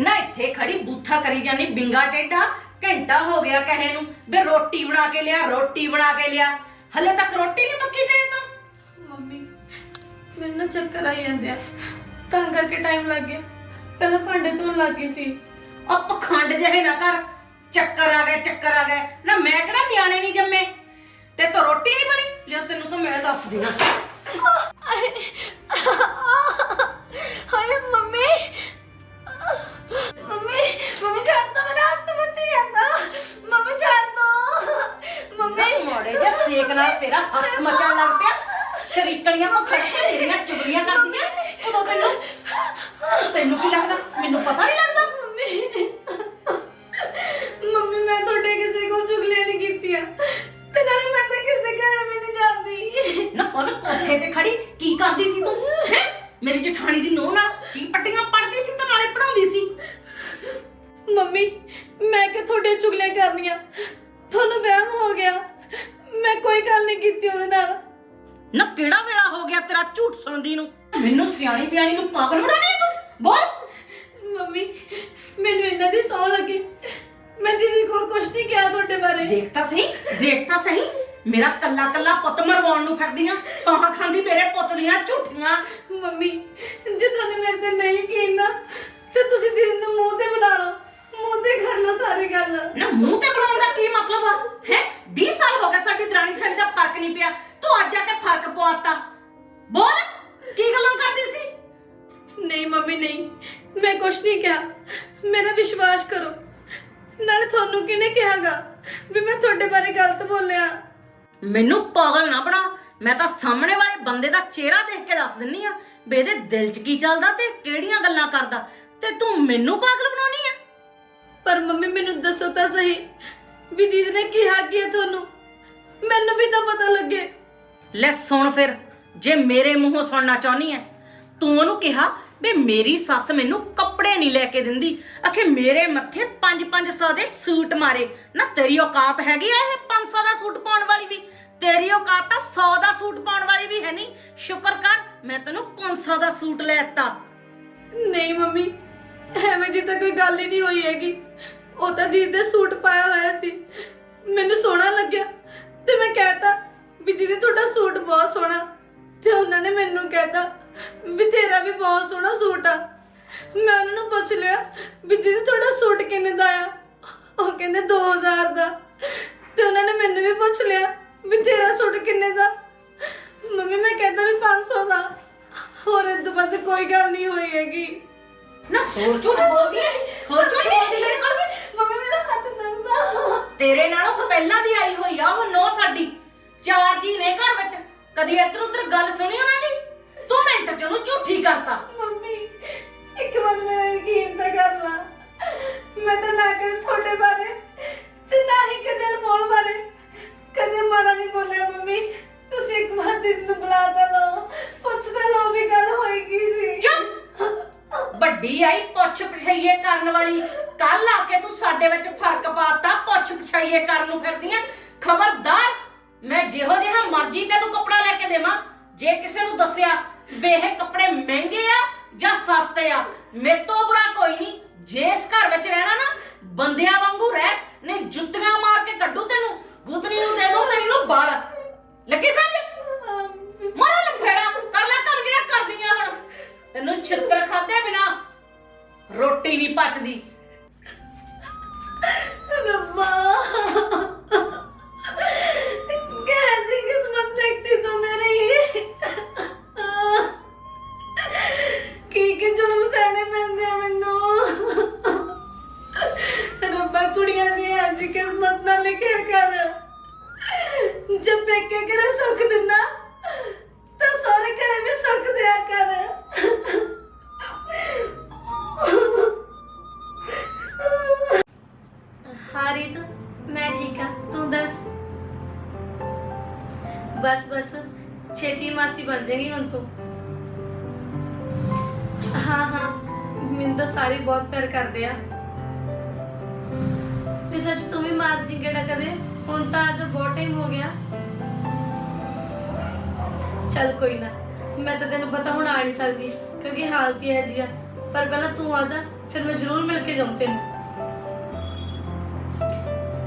ਨਾ ਇੱਥੇ ਖੜੀ ਬੂਥਾ ਕਰੀ ਜਾਨੀ ਬਿੰਗਾ ਟੇਡਾ ਘੰਟਾ ਹੋ ਗਿਆ ਕਹੇ ਨੂੰ ਬੇ ਰੋਟੀ ਬਣਾ ਕੇ ਲਿਆ ਰੋਟੀ ਬਣਾ ਕੇ ਲਿਆ। ਹਲੇ ਤੱਕ ਰੋਟੀ ਨਹੀਂ ਪੱਕੀ ਤੇਰੇ ਤੋਂ? ਮੰਮੀ ਮੈਨੂੰ ਨਾ ਚੱਕਰ ਆਈ ਜਾਂਦੇ ਆ। ਤਾਂ ਕਰਕੇ ਟਾਈਮ ਲੱਗ ਗਿਆ। ਪਹਿਲਾਂ ਭਾਂਡੇ ਧੋਣ ਲੱਗ ਗਈ ਸੀ। ਆ ਪਖੰਡ ਜਿਹੇ ਨਾ ਕਰ। ਚੱਕਰ ਆ ਗਏ ਚੱਕਰ ਆ ਗਏ। ਨਾ ਮੈਂ ਕਿਹੜਾ ਨਿਆਣੇ ਨਹੀਂ ਜੰਮੇ? ਤੇ ਤੋ ਰੋਟੀ ਨਹੀਂ ਬਣੀ? ਲਿਆ ਤੈਨੂੰ ਤਾਂ ਮੈਂ ਦੱਸਦੀ ਹਾਂ। ਹਾਏ ਸੇਕ ਨਾਲ ਤੇਰਾ ਹੱਥ ਮਚਣ ਲੱਗ ਪਿਆ। ਸ਼ਰੀਕਣੀਆਂ ਕੋ ਖੜ ਕੇ ਤੇਰੀਆਂ ਚੁਗਲੀਆਂ ਕਰਦੀਆਂ। ਉਦੋਂ ਤੈਨੂੰ ਤੈਨੂੰ ਕੀ ਲੱਗਦਾ? ਮੈਨੂੰ ਪਤਾ ਨਹੀਂ ਲੱਗਦਾ। ਮੰਮੀ। ਮੰਮੀ ਮੈਂ ਤੁਹਾਡੇ ਕਿਸੇ ਕੋਲ ਚੁਗਲੀਆਂ ਨਹੀਂ ਕੀਤੀਆਂ। ਤੇ ਨਾਲੇ ਮੈਂ ਤਾਂ ਕਿਸੇ ਦੇ ਘਰੇ ਵੀ ਨਹੀਂ ਜਾਂਦੀ। ਨਾ ਕੋਲ ਕੋਠੇ ਤੇ ਖੜੀ ਕੀ ਕਰਦੀ ਸੀ ਤੂੰ? ਹੈ? ਮੇਰੀ ਜਠਾਣੀ ਦੀ ਨੂੰਹ ਨਾਲ ਕੀ ਪੱਟੀਆਂ ਪੜਦੀ ਸੀ ਤੇ ਨਾਲੇ ਪੜਾਉਂਦੀ ਸੀ? ਮੰਮੀ ਮੈਂ ਕਿ ਤੁਹਾਡੇ ਚੁਗਲੀਆਂ ਕਰਨੀਆਂ? ਸੁਣਦੀ ਨੂੰ। ਮੈਨੂੰ ਸਿਆਣੀ ਬਿਆਣੀ ਨੂੰ ਪਾਗਲ ਬਣਾਉਣੀ ਆ ਤੂੰ? ਬੋਲ। ਮੰਮੀ ਮੈਨੂੰ ਇਹਨਾਂ ਦੀ ਸੌ ਲੱਗੀ। ਮੈਂ ਦੀਦੀ ਕੋਲ ਕੁਝ ਨਹੀਂ ਕਿਹਾ ਤੁਹਾਡੇ ਬਾਰੇ। ਦੇਖ ਤਾਂ ਸਹੀ ਦੇਖ ਤਾਂ ਸਹੀ। ਮੇਰਾ ਕੱਲਾ ਕੱਲਾ ਪੁੱਤ ਮਰਵਾਉਣ ਨੂੰ ਫਿਰਦੀਆਂ ਸੌਹਾਂ ਖਾਂਦੀ ਮੇਰੇ ਪੁੱਤ ਦੀਆਂ ਝੂਠੀਆਂ। ਮੰਮੀ ਜੇ ਤੁਹਾਨੂੰ ਮੇਰੇ ਤੇ ਨਹੀਂ ਯਕੀਨ ਨਾ ਤੇ ਤੁਸੀਂ ਦੀਦੀ ਨੂੰ ਮੂੰਹ ਤੇ ਬੁਲਾ ਲਓ। ਮੂੰਹ ਤੇ ਕਰ ਲਓ ਸਾਰੀ ਗੱਲ। ਨਾ ਮੂੰਹ ਤੇ ਬਣਾਉਣ ਦਾ ਕੀ ਮਤਲਬ ਆ? ਹੈ? 20 ਕੁਝ ਨਹੀਂ ਕਿਹਾ। ਮੇਰਾ ਵਿਸ਼ਵਾਸ ਕਰੋ। ਨਾਲੇ ਤੁਹਾਨੂੰ ਕਿਹਨੇ ਕਿਹਾਗਾ ਵੀ ਮੈਂ ਤੁਹਾਡੇ ਬਾਰੇ ਗਲਤ ਬੋਲਿਆ? ਮੈਨੂੰ ਪਾਗਲ ਨਾ ਬਣਾ। ਮੈਂ ਤਾਂ ਸਾਹਮਣੇ ਵਾਲੇ ਬੰਦੇ ਦਾ ਚਿਹਰਾ ਦੇਖ ਕੇ ਦੱਸ ਦਿੰਨੀ ਆ ਵੀ ਇਹਦੇ ਦਿਲ 'ਚ ਕੀ ਚੱਲਦਾ ਤੇ ਕਿਹੜੀਆਂ ਗੱਲਾਂ ਕਰਦਾ। ਤੇ ਤੂੰ ਮੈਨੂੰ ਪਾਗਲ ਬਣਾਉਣੀ ਆ? ਪਰ ਮੰਮੀ ਮੈਨੂੰ ਦੱਸੋ ਤਾਂ ਸਹੀ ਵੀ ਦੀਦੀ ਨੇ ਕਿਹਾ ਕੀ ਹੈ ਤੁਹਾਨੂੰ? ਮੈਨੂੰ ਵੀ ਤਾਂ ਪਤਾ ਲੱਗੇ। ਲੈ ਸੁਣ ਫਿਰ ਜੇ ਮੇਰੇ ਮੂੰਹੋਂ ਸੁਣਨਾ ਚਾਹਨੀ ਐ ਤੂੰ ਉਹਨੂੰ ਕਿਹਾ ਵੀ ਮੇਰੀ ਸੱਸ ਮੈਨੂੰ ਕੱਪੜੇ ਨਹੀਂ ਲੈ ਕੇ ਦਿੰਦੀ। ਅਖੇ ਮੇਰੇ ਮੱਥੇ 5-500 ਦੇ ਸੂਟ ਮਾਰੇ। ਨਾ ਤੇਰੀ ਔਕਾਤ ਹੈਗੀ ਆ ਇਹ 500 ਦਾ ਸੂਟ ਪਾਉਣ ਵਾਲੀ ਵੀ। ਤੇਰੀ ਔਕਾਤ ਤਾਂ 100 ਦਾ ਸੂਟ ਪਾਉਣ ਵਾਲੀ ਵੀ ਹੈ ਨਹੀਂ। ਸ਼ੁਕਰ ਕਰ, ਮੈਂ ਤੈਨੂੰ 500 ਦਾ ਸੂਟ ਲੈ ਦਿੱਤਾ। ਨਹੀਂ ਮੰਮੀ, ਐਵੇਂ ਦੀ ਤਾਂ ਕੋਈ ਗੱਲ ਹੀ ਨਹੀਂ ਹੋਈ ਹੈਗੀ। ਉਹ ਤਾਂ ਦੀਦੀ ਦੇ ਸੂਟ ਪਾਇਆ ਹੋਇਆ ਸੀ। ਮੈਨੂੰ ਸੋਹਣਾ ਲੱਗਿਆ। ਤੇ ਮੈਂ ਕਹਿਤਾ ਵੀ ਦੀਦੀ ਤੁਹਾਡਾ ਸੂਟ ਬਹੁਤ ਸੋਹਣਾ। ਤੇ ਉਹਨਾਂ ਨੇ ਮੈਨੂੰ ਕਹਿਤਾ ਵੀ ਤੇਰਾ ਵੀ ਬਹੁਤ ਸੋਹਣਾ ਸੂਟ ਆ। ਮੈਂ ਉਹਨਾਂ ਨੂੰ ਪੁੱਛ ਲਿਆ ਵੀ ਦੀਦੀ ਤੁਹਾਡਾ ਸੂਟ ਕਿੰਨੇ ਦਾ ਆ? ਉਹ ਕਹਿੰਦੇ 2000 ਦਾ। ਤੇ ਉਹਨਾਂ ਨੇ ਮੈਨੂੰ ਵੀ ਪੁੱਛ ਲਿਆ ਵੀ ਤੇਰਾ ਸੂਟ ਕਿੰਨੇ ਦਾ? ਮੰਮੀ ਮੈਂ ਕਹਿੰਦਾ ਵੀ 500 ਦਾ। ਹੋਰ ਇਹ ਤੋਂ ਵੱਧ ਕੋਈ ਗੱਲ ਨਹੀਂ ਹੋਈ ਹੈਗੀ। ਨਾ ਹੋਰ ਝੂਠ ਬੋਲਦੀ ਐ ਹੋਰ ਝੂਠ ਬੋਲਦੀ ਮੇਰੇ ਕੋਲ ਵੀ? ਮੰਮੀ ਮੇਰਾ ਹੱਥ ਦੁਖਦਾ। ਤੇਰੇ ਨਾਲੋਂ ਤਾਂ ਪਹਿਲਾਂ ਦੀ ਆਈ ਹੋਈ ਆ ਉਹ ਨੋ ਸਾਡੀ। ਚਾਰ ਜੀ ਨੇ ਘਰ ਵਿੱਚ। ਕਦੀ ਇੱਧਰ ਉੱਧਰ ਗੱਲ ਸੁਣੀ ਉਹਨਾਂ ਦੀ? ਤੂੰ ਮਿੰਟ ਚ ਉਹਨੂੰ ਝੂਠੀ ਕਰਤਾ। ਮੰਮੀ ਇੱਕ ਵਾਰ ਮੇਰਾ ਯਕੀਨ ਤਾਂ ਕਰ ਲਾ। ਮੈਂ ਤਾਂ ਨਾ ਕਦੇ ਤੁਹਾਡੇ ਬਾਰੇ ਤੇ ਨਾ ਹੀ ਕਦੇ ਅਨਮੋਲ ਬਾਰੇ ਕਦੇ ਮਾੜਾ ਨਹੀਂ ਬੋਲਿਆ ਮੰਮੀ। ਤੁਸੀਂ ਇੱਕ ਵਾਰ ਦੀਦੀ ਨੂੰ ਬੁਲਾ ਤਾਂ ਲਓ। ਪੁੱਛ ਤਾਂ ਲਓ ਵੀ ਗੱਲ ਹੋਈ ਕੀ ਸੀ। ਚੁੱਪ! ਵੱਡੀ ਆਈ ਪੁੱਛ ਪਛਾਈਏ ਕਰਨ ਵਾਲੀ। ਕੱਲ ਆ ਕੇ ਤੂੰ ਸਾਡੇ ਵਿੱਚ ਫ਼ਰਕ ਪਾਤਾ ਪੁੱਛ ਪਛਾਈਏ ਕਰਨ ਨੂੰ ਫਿਰਦੀਆਂ। ਖਬਰਦਾਰ ਮੈਂ ਜਿਹੋ ਜਿਹਾ ਮਰਜ਼ੀ ਤੈਨੂੰ ਕੱਪੜਾ ਲੈ ਕੇ ਦੇਵਾਂ। ਜੇ ਕਿਸੇ ਨੂੰ ਦੱਸਿਆ ਵੀ ਇਹ ਕੱਪੜੇ ਮਹਿੰਗੇ ਆ ਜਾਂ ਸਸਤੇ ਆ? ਮੇਰੇ ਤੋਂ ਬੁਰਾ ਕੋਈ ਨਹੀਂ। ਜੇ ਇਸ ਘਰ ਵਿੱਚ ਰਹਿਣਾ ਨਾ, ਬੰਦਿਆਂ ਵਾਂਗੂ ਰਹਿ, ਨਹੀਂ ਜੁੱਤੀਆਂ ਮਾਰ ਕੇ ਕੱਢੂ ਤੈਨੂੰ। ਗੁੱਤਨੀ ਨੂੰ ਦੇ ਦੂੰ, ਤੇਰੀ ਨੂੰ ਬਾਲ। ਲੱਗੀ ਸਮਝ? ਮਾਰਾ ਲਫੇੜਾ ਕਰ ਲੈ ਕੰਮ ਜਿਹੜਾ ਕਰਦੀਆਂ ਹੁਣ। ਤੈਨੂੰ ਛਿੱਤਰ ਖਾਦੇ ਬਿਨਾ ਰੋਟੀ ਨਹੀਂ ਪਚਦੀ। ਰੱਬਾ। ਕਹਿ ਕਿਸਮਤ ਦੇਖਤੀ ਤੂੰ ਮੇਰੀ। ਜ਼ੁਲਮ ਸਹਿਣੇ ਪੈਂਦੇ ਆ ਮੈਨੂੰ। ਰੱਬਾ ਕੁੜੀਆਂ ਦੀ ਅੱਜ ਕਿਸਮਤ ਨਾਲ ਲਿਖਿਆ ਕਰ। ਜਦ ਪੇਕੇ ਕਰੇ ਸੁੱਖ ਦਿੰਦਾ? ਕੋਈ ਨਾ। ਮੈਂ ਤਾਂ ਤੈਨੂੰ ਪਤਾ ਹੁਣ ਆ ਨਹੀਂ ਸਕਦੀ ਕਿਉਂਕਿ ਹਾਲਤ ਹੀ ਹੈ ਜੀ ਆ। ਪਰ ਪਹਿਲਾਂ ਤੂੰ ਆ ਜਾ ਫਿਰ ਮੈਂ ਜ਼ਰੂਰ ਮਿਲ ਕੇ ਜਾਊਂ ਤੈਨੂੰ।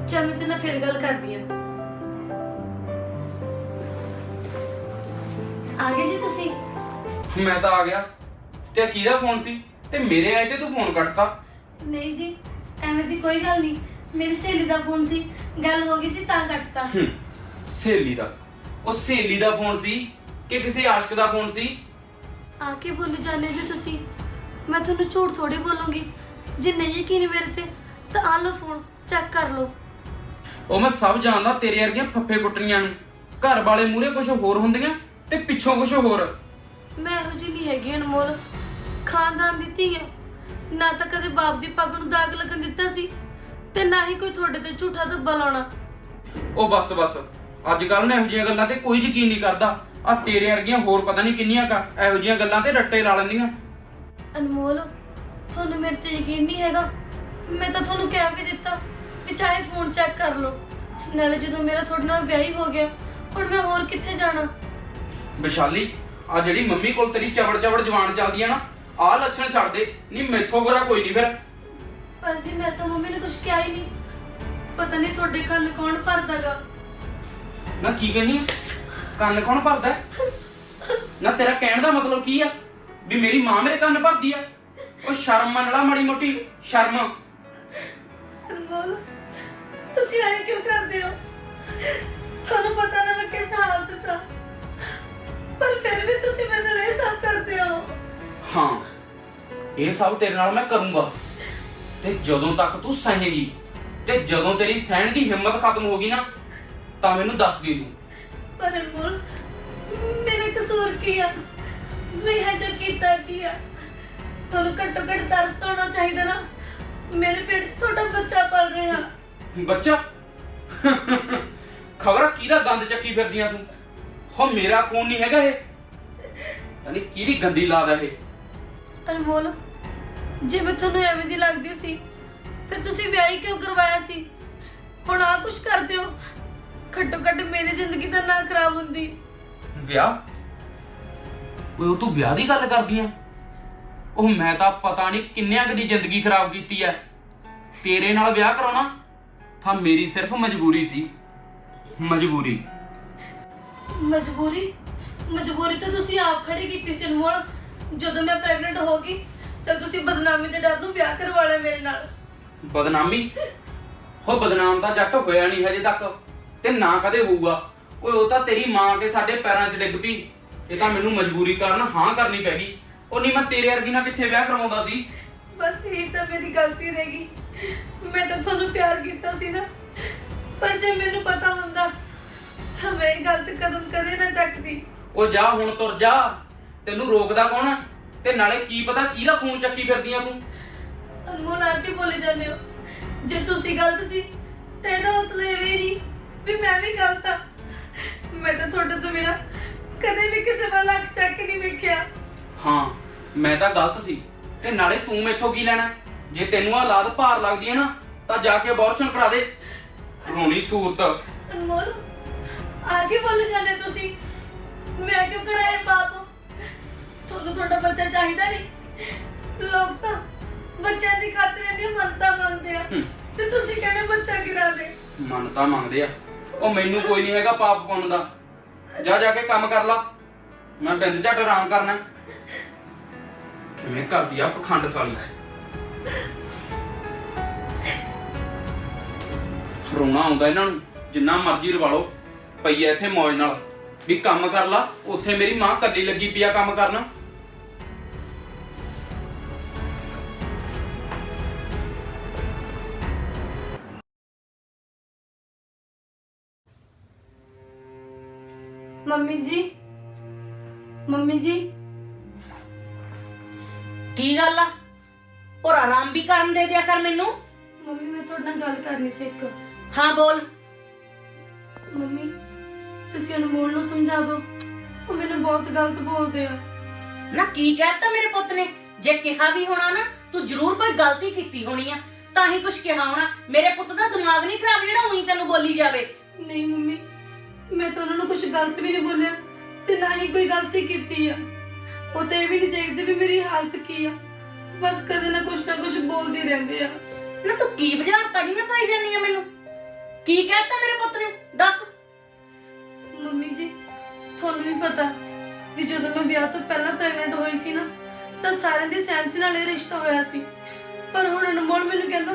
ਚੱਲ ਮੈਂ ਤੇਰੇ ਨਾਲ ਫਿਰ ਗੱਲ ਕਰਦੀ ਆ। ਆ ਗਏ ਜੀ ਤੁਸੀਂ? ਮੈਂ ਤਾਂ ਆ ਗਿਆ। ਤੇ ਆਹ ਕਿਹਦਾ ਫੋਨ ਸੀ? ਤੇ ਮੇਰੇ ਆਏ ਤੇ ਤੂੰ ਫੋਨ ਕੱਟਤਾ। ਨਹੀਂ ਜੀ ਐਵੇਂ ਦੀ ਕੋਈ ਗੱਲ ਨਹੀਂ। ਮੇਰੀ ਸਹੇਲੀ ਦਾ ਫੋਨ ਸੀ ਗੱਲ ਹੋ ਗਈ ਸੀ ਤਾਂ ਕੱਟਤਾ। ਹੂੰ ਸਹੇਲੀ ਦਾ। ਉਹ ਸਹੇਲੀ ਦਾ ਫੋਨ ਸੀ ਕਿ ਕਿਸੇ ਆਸ਼ਕ ਦਾ ਫੋਨ ਸੀ? ਆ ਕੇ ਬੋਲੀ ਜਾਂਦੇ ਜੀ ਤੁਸੀਂ। ਮੈਂ ਤੁਹਾਨੂੰ ਝੂਠ ਥੋੜੀ ਬੋਲੂੰਗੀ। ਜੇ ਨਹੀਂ ਯਕੀਨ ਮੇਰੇ ਤੇ ਤਾਂ ਆ ਲਓ ਫੋਨ ਚੈੱਕ ਕਰ ਲਓ। ਉਹ ਮੈਂ ਸਭ ਜਾਣਦਾ ਤੇਰੇ ਵਰਗੀਆਂ ਫੱਫੇ ਕੁੱਟਣੀਆਂ ਨੂੰ। ਘਰ ਵਾਲੇ ਮੂਹਰੇ ਕੁਝ ਹੋਰ ਹੁੰਦੀਆਂ ਤੇ ਪਿੱਛੋਂ ਕੁਝ ਹੋਰ। ਮੈਂ ਇਹੋ ਜਿਹੀ ਨਹੀਂ ਹੈਗੀ ਅਨਮੋਲ। ਖਾਨਦਾਨ ਦੀ ਧੀ ਹੈ ਨਾ ਤਾਂ ਕਦੇ ਬਾਪ ਦੀ ਪੱਗ ਨੂੰ ਦਾਗ ਲੱਗਣ ਦਿੱਤਾ ਸੀ ਤੇ ਨਾ ਹੀ ਕੋਈ ਤੁਹਾਡੇ ਤੇ ਝੂਠਾ ਧੱਬਾ ਲਾਉਣਾ। ਉਹ ਬਸ ਬਸ। ਅੱਜ ਕੱਲ ਨਾ ਇਹੋ ਜਿਹੀਆਂ ਗੱਲਾਂ ਤੇ ਕੋਈ ਯਕੀਨ ਨਹੀਂ ਕਰਦਾ। ਆ ਤੇਰੇ ਵਰਗੀਆਂ ਹੋਰ ਪਤਾ ਨਹੀਂ ਕਿੰਨੀਆਂ ਕਾ ਇਹੋ ਜਿਹੀਆਂ ਗੱਲਾਂ ਤੇ ਰੱਟੇ ਲਾ ਲੈਂਦੀਆਂ। ਅਨਮੋਲ ਤੁਹਾਨੂੰ ਮੇਰੇ ਤੇ ਯਕੀਨ ਨਹੀਂ ਹੈਗਾ। ਮੈਂ ਤਾਂ ਤੁਹਾਨੂੰ ਕਹਿ ਵੀ ਦਿੱਤਾ ਵੀ ਚਾਹੇ ਫੋਨ ਚੈੱਕ ਕਰ ਲਓ। ਨਾਲੇ ਜਦੋਂ ਮੇਰਾ ਤੁਹਾਡੇ ਨਾਲ ਵਿਆਹ ਹੀ ਹੋ ਗਿਆ ਹੁਣ ਮੈਂ ਹੋਰ ਕਿੱਥੇ ਜਾਣਾ? ਵਿਸ਼ਾਲੀ ਆ ਜਿਹੜੀ ਮੰਮੀ ਕੋਲ ਤੇਰੀ ਚਵੜ ਚਵੜ ਜਵਾਨ ਚੱਲਦੀ ਆ ਨਾ ਆ ਲੱਛਣ ਛੱਡ ਦੇ। ਨਹੀਂ ਮੈਥੋਂ ਬੁਰਾ ਕੋਈ ਨਹੀਂ ਫਿਰ। ਪਰ ਜੀ ਮੈਂ ਤਾਂ ਮੰਮੀ ਨੂੰ ਕੁਝ ਕਿਹਾ ਹੀ ਨਹੀਂ। ਪਤਾ ਨਹੀਂ ਤੁਹਾਡੇ ਕੰਨ ਕੌਣ ਭਰਦਾਗਾ। ਨਾ ਕੀ ਕਹਿੰਦੀ ਆ? ਕੰਨ ਕੌਣ ਭਰਦਾ? ਹੈ? ਨਾ ਤੇਰਾ ਕਹਿਣ ਦਾ ਮਤਲਬ ਕੀ ਆ? ਵੀ ਮੇਰੀ ਮਾਂ ਮੇਰੇ ਕੰਨ ਭਰਦੀ ਆ? ਉਹ ਸ਼ਰਮ ਮੰਨ ਲਾ ਮਾੜੀ ਮੋਟੀ ਸ਼ਰਮ। ਅਨਮੋਲ ਤੁਸੀਂ ਐਂ ਕਿਉਂ ਕਰਦੇ ਹੋ? ਤੁਹਾਨੂੰ ਪਤਾ ਨਾ ਮੈਂ ਕਿਸ ਹਾਲਤ 'ਚ ਹਾਂ। ਪਰ ਫਿਰ ਵੀ ਤੁਸੀਂ ਮੇਰੇ ਨਾਲ ਇਹ ਸਭ ਕਰਦੇ ਹੋ। ਹਾਂ ਇਹ ਸਭ ਤੇਰੇ ਨਾਲ ਮੈਂ ਕਰੂੰਗਾ। ਤੇ ਜਦੋਂ ਤੱਕ ਤੂੰ ਸਹੇਗੀ ਤੇ ਜਦੋਂ ਤੇਰੀ ਸਹਿਣ ਦੀ ਹਿੰਮਤ ਖਤਮ ਹੋ ਗਈ ਨਾ ਤਾਂ ਮੈਨੂੰ ਦੱਸ ਦੇ ਤੂੰ। ਪਰ ਅਨਮੋਲ ਮੇਰਾ ਕਸੂਰ ਕੀ ਆ? ਮੈਂ ਇਹ ਜੋ ਕੀਤਾ ਕੀ ਆ? ਤੁਹਾਨੂੰ ਘੱਟੋ ਘੱਟ ਤਰਸ ਤਾਂ ਚਾਹੀਦਾ ਨਾ? ਮੇਰੇ ਪੇਟ 'ਚ ਤੁਹਾਡਾ ਬੱਚਾ ਪਲ ਰਿਹਾ। ਬੱਚਾ? ਖਬਰ ਕਿਹਦਾ ਦੰਦ ਚੱਕੀ ਫਿਰਦੀਆਂ ਤੂੰ? ਹੋ ਮੇਰਾ ਖੂਨ ਨਹੀਂ ਹੈਗਾ ਇਹ। ਤਨੀ ਕਿਹਦੀ ਗੰਦੀ ਲਾਦ ਹੈ ਇਹ। ਅਨਮੋਲ ਜੇ ਮੈਂ ਤੁਹਾਨੂੰ ਐਵੇਂ ਦੀ ਲੱਗਦੀ ਸੀ ਫਿਰ ਤੁਸੀਂ ਵਿਆਹ ਹੀ ਕਿਉਂ ਕਰਵਾਇਆ ਸੀ? ਹੁਣ ਆ ਕੁਛ ਕਰਦੇ ਹੋ? ਘੱਟੋ ਘੱਟ ਮੇਰੀ ਜ਼ਿੰਦਗੀ ਤਾਂ ਨਾ ਖਰਾਬ ਹੁੰਦੀ। ਵਿਆਹ? ਓਏ ਉਹ ਤੂੰ ਵਿਆਹ ਦੀ ਗੱਲ ਕਰਦੀ ਆ ਉਹ ਮੈਂ ਤਾਂ ਪਤਾ ਨਹੀਂ ਕਿੰਨਿਆਂ ਕੁ ਦੀ ਜ਼ਿੰਦਗੀ ਖਰਾਬ ਕੀਤੀ ਐ। ਤੇਰੇ ਨਾਲ ਵਿਆਹ ਕਰਾਉਣਾ ਤਾਂ ਮੇਰੀ ਸਿਰਫ ਮਜਬੂਰੀ ਸੀ। ਮਜਬੂਰੀ। ਮਜਬੂਰੀ? ਮਜਬੂਰੀ ਤਾਂ ਤੁਸੀਂ ਆਪ ਖੜੀ ਕੀਤੀ ਸੀ ਅਨਮੋਲ। ਜਦੋਂ ਮੈਂ ਪ੍ਰੈਗਨੈਂਟ ਹੋ ਗਈ ਤਾਂ ਤੁਸੀਂ ਬਦਨਾਮੀ ਦੇ ਡਰ ਨੂੰ ਵਿਆਹ ਕਰਵਾ ਲਿਆ ਮੇਰੇ ਨਾਲ। ਬਦਨਾਮੀ? ਹੋ ਬਦਨਾਮ ਤਾਂ ਜੱਟ ਹੋਇਆ ਨਹੀਂ ਹਜੇ ਤੱਕ। ਤੇ ਨਾ ਕਦੇ ਹੋਊਗਾ। ਓਏ ਉਹ ਤਾਂ ਤੇਰੀ ਮਾਂ ਕੇ ਸਾਡੇ ਪੈਰਾਂ 'ਚ ਡਿੱਗ ਪਈ। ਇਹ ਤਾਂ ਮੈਨੂੰ ਮਜਬੂਰੀ ਕਾਰਨ ਹਾਂ ਕਰਨੀ ਪੈ ਗਈ। ਉਹ ਨਹੀਂ ਮੈਂ ਤੇਰੇ ਵਰਗੀ ਨਾਲ ਕਿੱਥੇ ਵਿਆਹ ਕਰਵਾਉਂਦਾ ਸੀ? ਬਸ ਇਹ ਤਾਂ ਮੇਰੀ ਗਲਤੀ ਰਹਿ ਗਈ। ਮੈਂ ਤਾਂ ਤੁਹਾਨੂੰ ਪਿਆਰ ਕੀਤਾ ਸੀ ਨਾ। ਪਰ ਜੇ ਮੈਨੂੰ ਪਤਾ ਹੁੰਦਾ ਤਾਂ ਮੈਂ ਇਹ ਗਲਤ ਕਦਮ ਕਦੇ ਨਾ ਚੱਕਦੀ। ਉਹ ਜਾ ਹੁਣ ਤੁਰ ਜਾ। ਤੈਨੂੰ ਰੋਕਦਾ ਕੌਣ ਹੈ ਤੇ ਨਾਲੇ ਕੀ ਪਤਾ ਕਿਹਦਾ ਖੂਨ ਚੱਕੀ ਫਿਰਦੀਆਂ ਤੂੰ? ਅਨਮੋਲ ਆ ਕੇ ਬੋਲੇ ਜਾਂਦੇ ਹੋ। ਜੇ ਤੁਸੀਂ ਗਲਤ ਸੀ ਤੇ ਇਹਦਾ ਮਤਲਬ ਇਹ ਵੀ ਨਹੀਂ ਵੀ ਮੈਂ ਵੀ ਗਲਤ ਆ। ਮੈਂ ਤਾਂ ਤੁਹਾਡੇ ਤੋਂ ਬਿਨਾ ਕਦੇ ਵੀ ਕਿਸੇ ਵੱਲ ਅੱਖ ਚੱਕ ਕੇ ਨਹੀਂ ਵੇਖਿਆ। ਹਾਂ ਮੈਂ ਤਾਂ ਗਲਤ ਸੀ। ਤੇ ਨਾਲੇ ਤੂੰ ਮੈਥੋਂ ਕੀ ਲੈਣਾ? ਜੇ ਤੈਨੂੰ ਆ ਲਾਦ ਭਾਰ ਲੱਗਦੀ ਹੈ ਨਾ ਤਾਂ ਜਾ ਕੇ ਅਬੋਰਸ਼ਨ ਕਰਾ ਦੇ। ਰੋਣੀ ਸੂਰਤ। ਅਨਮੋਲ ਆ ਕੇ ਬੋਲੇ ਜਾਂਦੇ ਤੁਸੀਂ? ਮੈਂ ਕਿਉਂ ਕਰਾਂ ਇਹ ਪਾਪ? ਤੁਹਾਨੂੰ ਤੁਹਾਡਾ ਬੱਚਾ ਚਾਹੀਦਾ ਨਹੀਂ। ਲੋਕ ਤਾਂ ਬੱਚਿਆਂ ਦੀ ਖਾਤਰ ਇੰਨੀ ਮੰਨਤਾ ਮੰਗਦੇ ਆ। ਹੂੰ। ਤੇ ਤੁਸੀਂ ਕਹਿੰਦੇ ਬੱਚਾ ਗਿਰਾ ਦੇ? ਮਨ ਤਾਂ ਮੰਗਦੇ ਆ। ਉਹ ਮੈਨੂੰ ਕੋਈ ਨਹੀਂ ਹੈਗਾ ਪਾਪ ਪਾਉਣ ਦਾ। ਜਾ ਜਾ ਕੇ ਕੰਮ ਕਰ ਲਾ। ਮੈਂ ਬਿੰਦ ਝੱਟ ਆਰਾਮ ਕਰਨਾ। ਕਿਵੇਂ ਕਰਦੀ ਆ ਪਖੰਡ ਸਾਲੀ? ਰੋਣਾ ਆਉਂਦਾ ਇਹਨਾਂ ਨੂੰ, ਜਿੰਨਾ ਮਰਜ਼ੀ ਰਵਾ ਲਓ। ਪਈ ਐ ਇੱਥੇ ਮੌਜ ਨਾਲ। ਵੀ ਕੰਮ ਕਰ ਲਾ, ਉੱਥੇ ਮੇਰੀ ਮਾਂ ਕੱਲੀ ਲੱਗੀ ਪਈ ਆ ਕੰਮ ਕਰਨ। ਮੰਮੀ ਜੀ। ਮੰਮੀ ਜੀ। ਕੀ ਗੱਲ ਆ? ਔਰ ਆਰਾਮ ਵੀ ਕਰਨ ਦੇ ਦਿਆ ਕਰ ਮੈਨੂੰ? ਮੰਮੀ ਮੈਂ ਤੁਹਾਡੇ ਨਾਲ ਗੱਲ ਕਰਨੀ ਸੀ ਇੱਕ। ਹਾਂ ਬੋਲ। ਮੰਮੀ ਤੁਸੀਂ ਅਨਮੋਲ ਨੂੰ ਸਮਝਾ ਦਿਓ। ਉਹ ਮੈਨੂੰ ਬਹੁਤ ਗਲਤ ਬੋਲਦੇ ਆ। ਨਾ ਕੀ ਕਹਿਤਾ ਮੇਰੇ ਪੁੱਤ ਨੇ? ਜੇ ਕਿਹਾ ਵੀ ਹੋਣਾ ਨਾ ਤੂੰ ਜ਼ਰੂਰ ਕੋਈ ਗਲਤੀ ਕੀਤੀ ਹੋਣੀ ਆ। ਤਾਂ ਹੀ ਕੁਝ ਕਿਹਾ ਹੋਣਾ। ਮੇਰੇ ਪੁੱਤ ਦਾ ਦਿਮਾਗ ਨਹੀਂ ਖਰਾਬ ਜਿਹੜਾ ਉਹੀ ਤੈਨੂੰ ਬੋਲੀ ਜਾਵੇ। ਨਹੀਂ ਮੰਮੀ ਮੈਂ ਤਾਂ ਉਹਨਾਂ ਨੂੰ ਕੁਝ ਗਲਤ ਵੀ ਨਹੀਂ ਬੋਲਿਆ ਤੇ ਨਾ ਹੀ ਕੋਈ ਗਲਤੀ ਕੀਤੀ ਆ। ਉਹ ਤਾਂ ਇਹ ਵੀ ਨਹੀਂ ਦੇਖਦੇ ਵੀ ਮੇਰੀ ਹਾਲਤ ਕੀ ਆ। ਬਸ ਕਦੇ ਨਾ ਕੁਛ ਨਾ ਕੁਛ ਬੋਲਦੀ ਰਹਿੰਦੇ ਆ। ਨਾ ਤੂੰ ਕੀ ਬੁਝਾਰਤਾ ਜਿਵੇਂ ਪਾਈ ਜਾਨੀ ਆ ਮੈਨੂੰ? ਕੀ ਕਹਿਤਾ ਮੇਰੇ ਪੁੱਤ ਨੇ? ਦੱਸ। ਮੰਮੀ ਜੀ ਤੁਹਾਨੂੰ ਵੀ ਪਤਾ ਵੀ ਜਦੋਂ ਮੈਂ ਵਿਆਹ ਤੋਂ ਪਹਿਲਾਂ ਪ੍ਰੈਗਨੈਂਟ ਹੋਈ ਸੀ ਨਾ ਤਾਂ ਸਾਰਿਆਂ ਦੀ ਸਹਿਮਤੀ ਨਾਲ ਇਹ ਰਿਸ਼ਤਾ ਹੋਇਆ ਸੀ। ਪਰ ਹੁਣ ਅਨਮੋਲ ਮੈਨੂੰ ਕਹਿੰਦਾ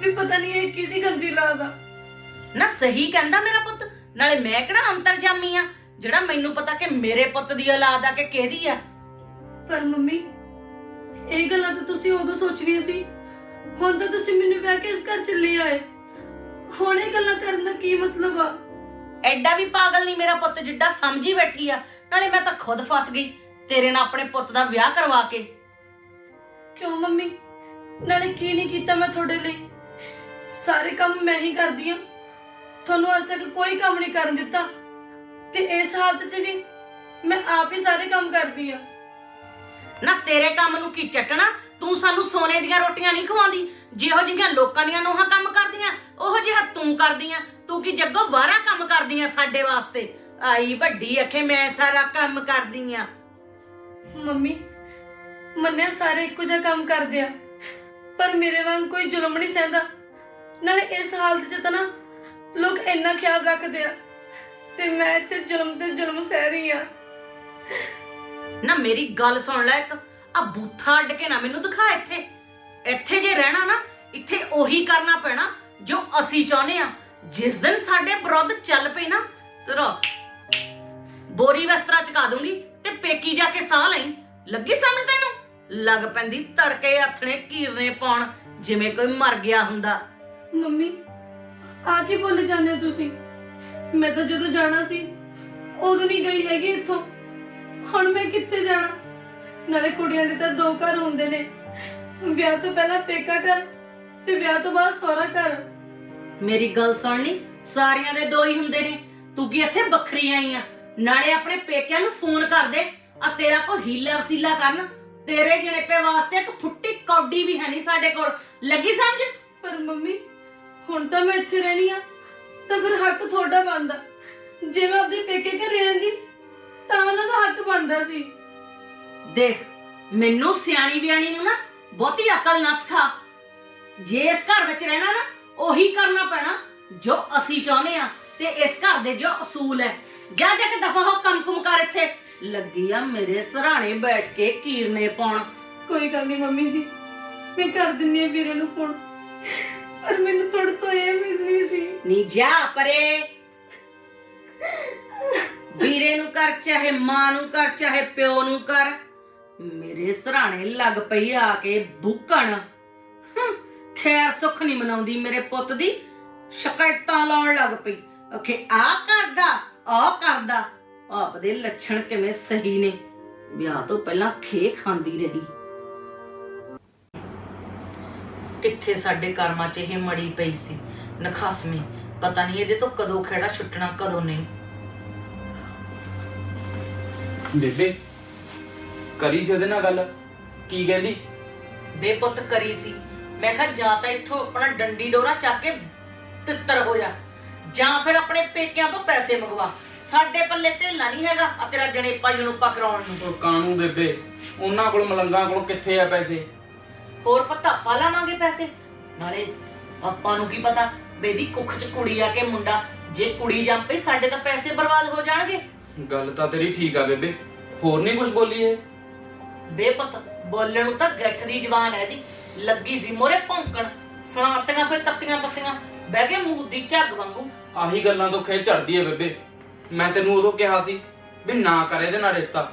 ਵੀ ਪਤਾ ਨਹੀਂ ਇਹ ਕਿਹਦੀ ਗੰਦੀ ਲਾਦ ਨਾ ਸਹੀ ਕਹਿੰਦਾ ਮੇਰਾ ਪੁੱਤ। ਨਾਲੇ ਮੈਂ ਕਿਹੜਾ ਅੰਤਰਜਾਮੀ ਆ? ਜਿਹੜਾ ਮੈਨੂੰ ਪਤਾ ਕਿ ਮੇਰੇ ਪੁੱਤ ਦੀ ਔਲਾਦ ਆ ਕਿ ਕਿਹਦੀ ਆ? ਪਰ ਮੰਮੀ ਇਹ ਗੱਲਾਂ ਤਾਂ ਤੁਸੀਂ ਉਦੋਂ ਸੋਚਣੀਆਂ ਸੀ। ਹੁਣ ਤਾਂ ਤੁਸੀਂ ਮੈਨੂੰ ਵਿਆਹ ਕੇ ਇਸ ਘਰ ਚ ਲੈ ਆਏ। ਹੁਣ ਇਹ ਗੱਲਾਂ ਕਰਨ ਦਾ ਕੀ ਮਤਲਬ ਆ? ਐਡਾ ਵੀ ਪਾਗਲ ਨਹੀਂ ਮੇਰਾ ਪੁੱਤ ਜਿੱਡਾ ਸਮਝੀ ਬੈਠੀ ਆ। ਨਾਲੇ ਮੈਂ ਤਾਂ ਖੁਦ ਫਸ ਗਈ ਤੇਰੇ ਨਾਲ ਆਪਣੇ ਪੁੱਤ ਦਾ ਵਿਆਹ ਕਰਵਾ ਕੇ। ਕਿਉਂ ਮੰਮੀ? ਨਾਲੇ ਕੀ ਨਹੀਂ ਕੀਤਾ ਮੈਂ ਤੁਹਾਡੇ ਲਈ? ਸਾਰੇ ਕੰਮ ਮੈਂ ਹੀ ਕਰਦੀ ਆ। ਤੁਹਾਨੂੰ ਅੱਜ ਤੱਕ ਕੋਈ ਕੰਮ ਨਹੀਂ ਕਰਨ ਦਿੱਤਾ। ਤੇ ਇਸ ਹਾਲਤ 'ਚ ਵੀ ਮੈਂ ਆਪ ਹੀ ਸਾਰੇ ਕੰਮ ਕਰਦੀ ਆ ਨਾ ਤੇਰੇ ਕੰਮ ਨੂੰ ਕੀ ਚੱਟਣਾ? ਤੂੰ ਸਾਨੂੰ ਸੋਨੇ ਦੀਆਂ ਰੋਟੀਆਂ ਨਹੀਂ ਖਵਾਉਂਦੀ। ਜਿਹੋ ਜਿਹੀਆਂ ਲੋਕਾਂ ਦੀਆਂ ਨੋਹਾਂ ਕੰਮ ਕਰਦੀਆਂ ਉਹੋ ਜਿਹਾ ਤੂੰ ਕਰਦੀਆਂ। ਤੂੰ ਕੀ ਜੱਗੋ ਬਾਹਰਾ ਕੰਮ ਕਰਦੀਆਂ ਸਾਡੇ ਵਾਸਤੇ? ਆਈ ਵੱਡੀ ਅਖੇ ਮੈਂ ਸਾਰਾ ਕੰਮ ਕਰਦੀ ਆ ਮੰਮੀ ਮੰਨਿਆ ਸਾਰੇ ਇੱਕੋ ਜਿਹਾ ਕੰਮ ਕਰਦੇ ਆ। ਪਰ ਮੇਰੇ ਵਾਂਗ ਕੋਈ ਜ਼ੁਲਮ ਨਹੀਂ ਸਹਿੰਦਾ। ਨਾਲੇ ਇਸ ਹਾਲਤ 'ਚ ਤਾਂ ਨਾ ਲੋਕ ਇੰਨਾ ਖਿਆਲ ਰੱਖਦੇ ਆ ਤੇ ਮੈਂ ਇੱਥੇ ਜ਼ੁਲਮ ਤੇ ਜ਼ੁਲਮ ਸਹਿ ਰਹੀ ਆ। ਨਾ ਮੇਰੀ ਗੱਲ ਸੁਣ ਲੈ ਇੱਕ ਆ ਬੂਥਾ ਅੱਡ ਕੇ ਨਾ ਮੈਨੂੰ ਦਿਖਾ ਇੱਥੇ। ਇੱਥੇ ਜੇ ਰਹਿਣਾ ਨਾ ਇੱਥੇ ਉਹੀ ਕਰਨਾ ਪੈਣਾ ਜੋ ਅਸੀਂ ਚਾਹੁੰਦੇ ਆ। ਜਿਸ ਦਿਨ ਸਾਡੇ ਵਿਰੁੱਧ ਚੱਲ ਪਈ ਨਾ ਤੇਰਾ ਬੋਰੀ ਵਸਤਰਾ ਚਕਾ ਦੂੰਗੀ ਤੇ ਪੇਕੀ ਜਾ ਕੇ ਸਾਹ ਲਈ। ਲੱਗੀ ਸਮਝ ਤੈਨੂੰ? ਲੱਗ ਪੈਂਦੀ ਤੜਕੇ ਹੱਥਣੇ ਕੀਰਨੇ ਪਾਉਣ ਜਿਵੇਂ ਕੋਈ ਮਰ ਗਿਆ ਹੁੰਦਾ। ਮੰਮੀ ਆ ਕੀ ਬੋਲੇ ਜਾਂਦੇ ਹੋ ਤੁਸੀਂ। ਮੈਂ ਤਾਂ ਜਦੋਂ ਜਾਣਾ ਸੀ ਉਦੋਂ ਨਹੀਂ ਗਈ ਹੈਗੀ ਇੱਥੋਂ। ਹੁਣ ਮੈਂ ਕਿੱਥੇ ਜਾਣਾ? ਨਾਲੇ ਕੁੜੀਆਂ ਦੇ ਤਾਂ ਦੋ ਘਰ ਹੁੰਦੇ ਨੇ। ਵਿਆਹ ਤੋਂ ਪਹਿਲਾਂ ਪੇਕਾ ਘਰ ਤੇ ਵਿਆਹ ਤੋਂ ਬਾਅਦ ਸਹੁਰਾ ਘਰ। ਮੇਰੀ ਗੱਲ ਸੁਣ ਲਈ ਸਾਰਿਆਂ ਦੇ ਦੋ ਹੀ ਹੁੰਦੇ ਨੇ। ਤੂੰ ਕੀ ਇੱਥੇ ਵੱਖਰੀ ਆਈ ਆ? ਨਾਲੇ ਆਪਣੇ ਪੇਕਿਆਂ ਨੂੰ ਫੋਨ ਕਰ ਦੇ ਆ ਤੇਰਾ ਕੋ ਹੀਲਾ ਵਸੀਲਾ ਕਰਨ। ਤੇਰੇ ਜਣੇਪੇ ਵਾਸਤੇ ਇੱਕ ਫੁੱਟੀ ਕੌਡੀ ਵੀ ਹੈ ਨਹੀਂ ਸਾਡੇ ਕੋਲ। ਲੱਗੀ ਸਮਝ? ਪਰ ਮੰਮੀ ਹੁਣ ਤਾਂ ਮੈਂ ਇੱਥੇ ਰਹਿਣੀ ਆ ਤਾਂ ਫਿਰ ਹੱਕ ਤੁਹਾਡਾ ਬਣਦਾ। ਜੇ ਮੈਂ ਆਪਦੇ ਪੇਕੇ ਘਰ ਰਹਿੰਦੀ ਤਾਂ ਉਹਨਾਂ ਦਾ ਹੱਕ ਬਣਦਾ ਸੀ। ਦੇਖ ਮੈਨੂੰ ਸਿਆਣੀ ਬਿਆਣੀ ਨੂੰ ਨਾ ਬਹੁਤੀ ਅਕਲ ਨਾ ਸਿਖਾ। ਜੇ ਇਸ ਘਰ ਵਿੱਚ ਰਹਿਣਾ ਨਾ ਉਹੀ ਕਰਨਾ ਪੈਣਾ ਜੋ ਅਸੀਂ ਚਾਹੁੰਦੇ ਆ ਤੇ ਇਸ ਘਰ ਦੇ ਜੋ ਅਸੂਲ ਹੈ। ਜਾ ਜਾ ਕੇ ਦਫਾ ਹੋ ਕੰਮ ਕੁਮ ਕਰ ਇੱਥੇ। ਲੱਗੀ ਆ ਮੇਰੇ ਸਰਾਣੇ ਬੈਠ ਕੇ ਕੀਰਨੇ ਪਾਉਣ। ਕੋਈ ਗੱਲ ਨਹੀਂ ਮੰਮੀ ਜੀ ਮੈਂ ਕਰ ਦਿੰਨੀ ਆ ਵੀਰੇ ਨੂੰ ਫੋਨ ਪਰ ਮੈਨੂੰ ਤੁਹਾਡੇ ਤੋਂ ਇਹ ਉਮੀਦ ਨਹੀਂ ਸੀ। ਨੀ ਜਾ ਪਰੇ। ਵੀਰੇ ਨੂੰ ਕਰ, ਚਾਹੇ ਮਾਂ ਨੂੰ ਕਰ, ਚਾਹੇ ਪਿਓ ਨੂੰ ਕਰ। ਮੇਰੇ ਸਰਾਣੇ ਲੱਗ ਪਈ ਆ ਕੇ ਬੁੱਕਣ। ਖੈਰ ਸੁੱਖ ਨਹੀਂ ਮਨਾਉਂਦੀ ਮੇਰੇ ਪੁੱਤ ਦੀ। ਸ਼ਿਕਾਇਤਾਂ ਲਾਉਣ ਲੱਗ ਪਈ। ਓਕੇ ਆ ਕਰਦਾ ਆ ਕਰਦਾ। ਆਪ ਦੇ ਲੱਛਣ ਕਿਵੇਂ ਸਹੀ ਨੇ। ਵਿਆਹ ਤੋਂ ਪਹਿਲਾਂ ਖੇ ਖਾਂਦੀ ਰਹੀ। ਕਿੱਥੇ ਸਾਡੇ ਕਰਮਾਂ 'ਚ ਇਹ ਮੜੀ ਪਈ ਸੀ? ਨਖਾਸਮੀ ਪਤਾ ਨਹੀਂ ਇਹਦੇ ਤੋਂ ਕਦੋਂ ਖੇੜਾ ਛੁੱਟਣਾ ਕਦੋਂ ਨਹੀਂ। ਬੇਬੇ ਕਰੀ ਸੀ ਉਹਦੇ ਨਾਲ ਗੱਲ? ਕੀ ਕਹਿੰਦੀ? ਬੇਪੁੱਤ ਕਰੀ ਸੀ। ਮੈਂ ਕਿਹਾ ਜਾਂ ਤਾਂ ਇੱਥੋਂ ਆਪਣਾ ਡੰਡੀ ਡੋਰਾ ਚੱਕ ਕੇ ਤਿੱਤਰ ਹੋ ਜਾ ਜਾਂ ਫਿਰ ਆਪਣੇ ਪੇਕਿਆਂ ਤੋਂ ਪੈਸੇ ਮੰਗਵਾ। ਸਾਡੇ ਪੱਲੇ ਧੇਲਾ ਨਹੀਂ ਹੈਗਾ ਆ ਤੇਰਾ ਜਣੇਪਾ ਜਣੂਪਾ ਕਰਾਉਣ ਨੂੰ। ਉਹ ਕਾਣੂ ਬੇਬੇ? ਉਹਨਾਂ ਕੋਲ ਮਲੰਗਾਂ ਕੋਲ ਕਿੱਥੇ ਆ ਪੈਸੇ? ਹੋਰ ਪਤਾ ਪਾ ਲਾਵਾਂਗੇ ਪੈਸੇ? ਨਾਲੇ ਆਪਾਂ ਨੂੰ ਕੀ ਪਤਾ ਬੇਦੀ ਕੁੱਖ 'ਚ ਕੁੜੀ ਆ ਕੇ ਮੁੰਡਾ ਜੇ ਕੁੜੀ ਜੰਮ ਪਈ ਸਾਡੇ ਤਾਂ ਪੈਸੇ ਬਰਬਾਦ ਹੋ ਜਾਣਗੇ। ਗੱਲ ਤਾਂ ਤੇਰੀ ਠੀਕ ਆ ਬੇਬੇ ਹੋਰ ਨਹੀਂ ਕੁਝ ਬੋਲੀ ਇਹ ਬੇਪਤ ਬੋਲਣ ਨੂੰ ਤਾਂ ਗੱਠ ਦੀ ਜ਼ਬਾਨ ਹੈ ਇਹਦੀ। ਲੱਗੀ ਸੀ ਮੋਰੇ ਭੌਂਕਣ ਸੁਣਾਤੀਆਂ ਫਿਰ ਤੱਤੀਆਂ ਤੱਤੀਆਂ ਬਹਿ ਕੇ ਮੂੰਹ ਦੀ ਝੱਗ ਵਾਂਗੂ। ਆਹੀ ਗੱਲਾਂ ਤੋਂ ਖੇ ਚੜਦੀ ਏ ਬੇਬੇ। ਮੈਂ ਤੈਨੂੰ ਉਦੋਂ ਕਿਹਾ ਸੀ ਵੀ ਨਾ ਕਰ ਇਹਦੇ ਨਾਲ ਰਿਸ਼ਤਾ।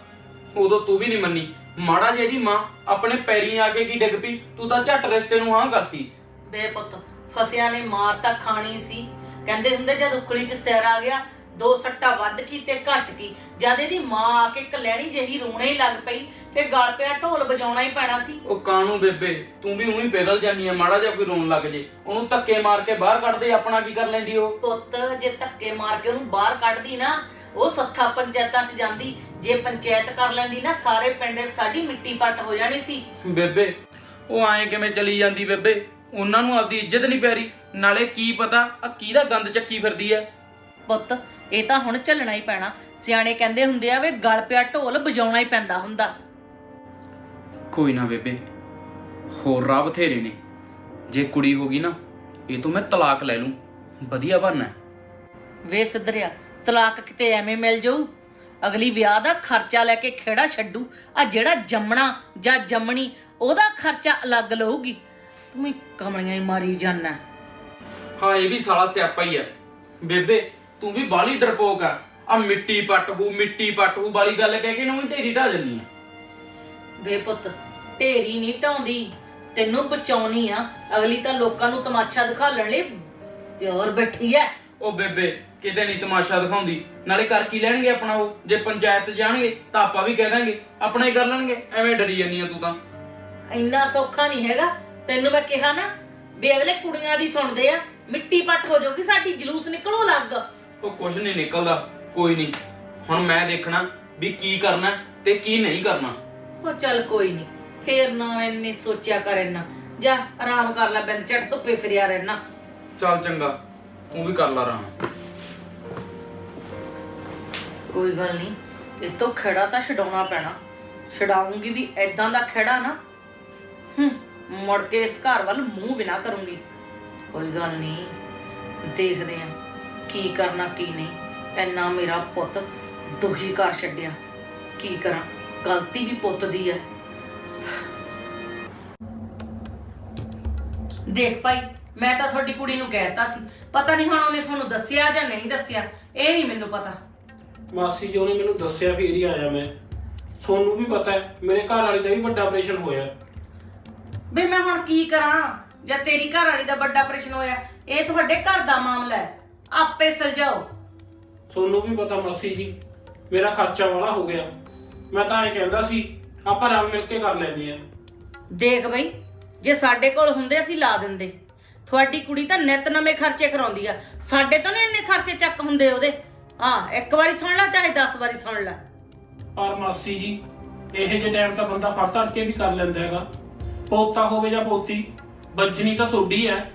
ਉਦੋਂ ਤੂੰ ਵੀ ਨਹੀਂ ਮੰਨੀ। ਮਾੜਾ ਜਿਹੀ ਦੀ ਮਾਂ ਆਪਣੇ ਪੈਰੀਂ ਆ ਕੇ ਕੀ ਡਿੱਗ ਪਈ? ਤੂੰ ਤਾਂ ਝੱਟ ਰਿਸ਼ਤੇ ਨੂੰ ਹਾਂ ਕਰਤੀ। ਬੇਪਤ ਫਸਿਆਂ ਨੇ ਮਾਰ ਤਾਂ ਖਾਣੀ ਸੀ। ਕਹਿੰਦੇ ਹੁੰਦੇ ਜਦ ਉਖਲੀ 'ਚ ਸਿਰ ਆ ਗਿਆ ਦੋ ਸੱਟਾ ਵੱਧ ਕੀ ਤੇ ਘਟ ਕੀ। ਜਦ ਇਹਦੀ ਮਾਂ ਆ ਕੇ ਕਲੈਣੀ ਜਿਹੀ ਰੋਣੇ ਹੀ ਲੱਗ ਪਈ ਫਿਰ ਗਲ ਪਿਆ ਢੋਲ ਵਜਾਉਣਾ ਹੀ ਪੈਣਾ ਸੀ। ਉਹ ਕਾਣੂ ਬੇਬੇ ਤੂੰ ਵੀ ਉਹੀ ਪਿਘਲ ਜਾਨੀ ਆ ਮਾੜਾ ਜਿਹਾ ਕੋਈ ਰੋਣ ਲੱਗ ਜੇ। ਉਹਨੂੰ ਧੱਕੇ ਮਾਰ ਕੇ ਬਾਹਰ ਕੱਢ ਦੇ ਆਪਣਾ ਕੀ ਕਰ ਲੈਂਦੀ ਉਹ? ਪੁੱਤ ਜੇ ਧੱਕੇ ਮਾਰ ਕੇ ਉਹਨੂੰ ਬਾਹਰ ਕੱਢਦੀ ਨਾ ਉਹ ਸੱਥਾ ਪੰਚਾਇਤਾਂ 'ਚ ਜਾਂਦੀ ਜੇ ਪੰਚਾਇਤ ਕਰ ਲੈਂਦੀ ਨਾ ਸਾਰੇ ਪਿੰਡ 'ਚ ਸਾਡੀ ਮਿੱਟੀ ਪੱਟ ਹੋ ਜਾਣੀ ਸੀ। ਬੇਬੇ ਉਹ ਐਂ ਕਿਵੇਂ ਚਲੀ ਜਾਂਦੀ ਬੇਬੇ? ਉਹਨਾਂ ਨੂੰ ਆਪਦੀ ਇੱਜ਼ਤ ਨਹੀਂ ਪਿਆਰੀ। ਨਾਲੇ ਕੀ ਪਤਾ ਆ ਕਿਹਦਾ ਗੰਦ ਚੱਕੀ ਫਿਰਦੀ ਐ? ਪੁੱਤ ਇਹ ਤਾਂ ਹੁਣ ਚੱਲਣਾ ਹੀ ਪੈਣਾ। ਸਿਆਣੇ ਕਹਿੰਦੇ ਹੁੰਦੇ ਆ ਵੇ ਗਲ ਪਿਆ ਢੋਲ ਵਜਾਉਣਾ ਹੀ ਪੈਂਦਾ ਹੁੰਦਾ। ਕੋਈ ਨਾ ਬੇਬੇ ਹੋਰ ਰਾਹ ਬਥੇਰੇ ਨੇ। ਜੇ ਕੁੜੀ ਹੋ ਗਈ ਨਾ ਇਹ ਤੋਂ ਮੈਂ ਤਲਾਕ ਲੈ ਲੂੰ। ਵਧੀਆ ਬਣਨਾ। ਵੇ ਸਿੱਧਰਿਆ ਤਲਾਕ ਕਿਤੇ ਐਵੇਂ ਮਿਲ ਜਾਊ? ਅਗਲੀ ਵਿਆਹ ਦਾ ਖਰਚਾ ਲੈ ਕੇ ਖੇੜਾ ਛੱਡੂ ਆ ਜਿਹੜਾ ਜੰਮਣਾ ਜਾਂ ਜੰਮਣੀ ਉਹਦਾ ਖਰਚਾ ਅਲੱਗ ਲਊਗੀ। ਤੂੰ ਵੀ ਕਮਲੀਆਂ ਹੀ ਮਾਰੀ ਜਾਨਾ। ਹਾਂ ਇਹ ਵੀ ਸਾਲਾ ਸਿਆਪਾ ਹੀ ਹੈ ਬੇਬੇ ਤੂੰ ਵੀ ਬਾਲੀ ਡਰਪੋਕ ਆ। ਆ ਮਿੱਟੀ ਪੱਟ ਹੂ ਮਿੱਟੀ ਪੱਟ ਹੂ ਬਾਲੀ ਗੱਲ ਕਹਿ ਕੇ ਨਾ ਵੀ ਢੇਰੀ ਢਾ ਜੰਨੀ ਆ। ਵੇ ਪੁੱਤ ਢੇਰੀ ਨਹੀਂ ਢਾਉਂਦੀ ਤੈਨੂੰ ਬਚਾਉਣੀ ਆ। ਅਗਲੀ ਤਾਂ ਲੋਕਾਂ ਨੂੰ ਤਮਾਸ਼ਾ ਦਿਖਾਉਣ ਲਈ ਤਿਆਰ ਬੈਠੀ ਐ। ਉਹ ਬੇਬੇ ਕਿਤੇ ਨਹੀਂ ਤਮਾਸ਼ਾ ਦਿਖਾਉਂਦੀ। ਨਾਲੇ ਕਰ ਕੀ ਲੈਣਗੇ ਆਪਣਾ ਉਹ? ਜੇ ਪੰਚਾਇਤ ਜਾਣਗੇ ਤਾਂ ਆਪਾਂ ਵੀ ਕਹਿ ਦਾਂਗੇ। ਆਪਣਾ ਹੀ ਕਰ ਲੈਣਗੇ। ਐਵੇਂ ਡਰੀ ਜਾਨੀ ਆ ਤੂੰ ਤਾਂ। ਇੰਨਾ ਸੌਖਾ ਨਹੀਂ ਹੈਗਾ। ਤੈਨੂੰ ਮੈਂ ਕਿਹਾ ਨਾ ਵੀ ਅਗਲੇ ਕੁੜੀਆਂ ਦੀ ਸੁਣਦੇ ਆ ਮਿੱਟੀ ਪੱਟ ਹੋ ਜਾਊਗੀ ਸਾਡੀ ਜਲੂਸ ਨਿਕਲੋ ਲੱਗ ਉਹ ਕੁਝ ਨਹੀਂ ਨਿਕਲਦਾ ਕੋਈ ਨਹੀਂ। ਹੁਣ ਮੈਂ ਦੇਖਣਾ ਵੀ ਕੀ ਕਰਨਾ ਤੇ ਕੀ ਨਹੀਂ ਕਰਨਾ। ਉਹ ਚੱਲ ਕੋਈ ਨਹੀਂ ਫੇਰ ਨਾ ਇੰਨੇ ਸੋਚਿਆ ਕਰ ਇੰਨਾ। ਜਾ ਆਰਾਮ ਕਰ ਲੈ ਬਿੰਦ ਝਟ ਧੁੱਪੇ ਫਿਰਿਆ ਰਹਿਣਾ। ਚੱਲ ਚੰਗਾ ਤੂੰ ਵੀ ਕਰ ਲਾ ਆਰਾਮ। ਕੋਈ ਗੱਲ ਨਹੀਂ। ਇਹ ਤੋਂ ਖੜਾ ਤਾਂ ਛਡਾਉਣਾ ਪੈਣਾ। ਛਡਾਉਂਗੀ ਵੀ ਐਦਾਂ ਦਾ ਖੜਾ ਨਾ। ਹੂੰ, ਮੁੜ ਕੇ ਇਸ ਘਰ ਵੱਲ ਮੂੰਹ ਵੀ ਕਰੂੰਗੀ। ਕੋਈ ਗੱਲ ਨਹੀਂ, ਦੇਖਦੇ ਆ ਕੀ ਕਰਨਾ ਕੀ ਨਹੀਂ। ਐਨਾ ਮੇਰਾ ਪੁੱਤ ਦੁਖੀ ਕਰ ਛੱਡਿਆ। ਕੀ ਕਰਾਂ, ਗਲਤੀ ਵੀ ਪੁੱਤ ਦੀ ਹੈ ਦੇਖ ਭਾਈ, ਮੈਂ ਤਾਂ ਤੁਹਾਡੀ ਕੁੜੀ ਨੂੰ ਕਹਿਤਾ ਸੀ। ਪਤਾ ਨਹੀਂ ਹੁਣ ਉਹਨੇ ਤੁਹਾਨੂੰ ਦੱਸਿਆ ਜਾਂ ਨਹੀਂ ਦੱਸਿਆ। ਇਹ ਨਹੀਂ ਮੈਨੂੰ ਪਤਾ। ਮਾਸੀ ਜੀ ਉਹਨੇ ਮੈਨੂੰ ਦੱਸਿਆ ਫੇਰ ਹੀ ਆਇਆ ਮੈਂ। ਤੁਹਾਨੂੰ ਵੀ ਪਤਾ ਹੈ ਮੇਰੇ ਘਰ ਵਾਲੀ ਦਾ ਵੀ ਵੱਡਾ ਆਪਰੇਸ਼ਨ ਹੋਇਆ। ਬਈ ਮੈਂ ਹੁਣ ਕੀ ਕਰਾਂ? ਜਾਂ ਤੇਰੀ ਘਰ ਵਾਲੀ ਦਾ ਵੱਡਾ ਆਪਰੇਸ਼ਨ ਹੋਇਆ ਇਹ ਤੁਹਾਡੇ ਘਰ ਦਾ ਮਾਮਲਾ ਹੈ। ਆਪੇ ਸੁਲਝਾਓ। ਤੁਹਾਨੂੰ ਵੀ ਪਤਾ ਮਾਸੀ ਜੀ ਮੇਰਾ ਖਰਚਾ ਵਾਲਾ ਹੋ ਗਿਆ। ਮੈਂ ਤਾਂ ਇਹ ਕਹਿੰਦਾ ਸੀ ਆਪਾਂ ਰਲ ਮਿਲ ਕੇ ਕਰ ਲੈਂਦੇ ਆ ਦੇਖ ਬਈ ਜੇ ਸਾਡੇ ਕੋਲ ਹੁੰਦੇ ਅਸੀਂ ਲਾ ਦਿੰਦੇ। ਤੁਹਾਡੀ ਕੁੜੀ ਤਾਂ ਨਿਤ ਨਵੇਂ ਖਰਚੇ ਕਰਾਉਂਦੀ ਆ। ਸਾਡੇ ਤੋਂ ਨੀ ਇੰਨੇ ਖਰਚੇ ਚੱਕ ਹੁੰਦੇ ਉਹਦੇ। ਹਾਂ ਇੱਕ ਵਾਰੀ ਸੁਣ ਲੈ ਚਾਹੇ 10 ਵਾਰੀ ਸੁਣ ਲੈ। ਪਰ ਮਾਸੀ ਜੀ ਇਹ ਜਿਹੇ ਟਾਈਮ ਤਾਂ ਬੰਦਾ ਫੜ ਧੜ ਕੇ ਵੀ ਕਰ ਲੈਂਦਾ ਹੈਗਾ। ਪੋਤਾ ਹੋਵੇ ਜਾਂ ਪੋਤੀ ਬੱਜਣੀ ਤਾਂ ਸੋਡੀ ਹੈ।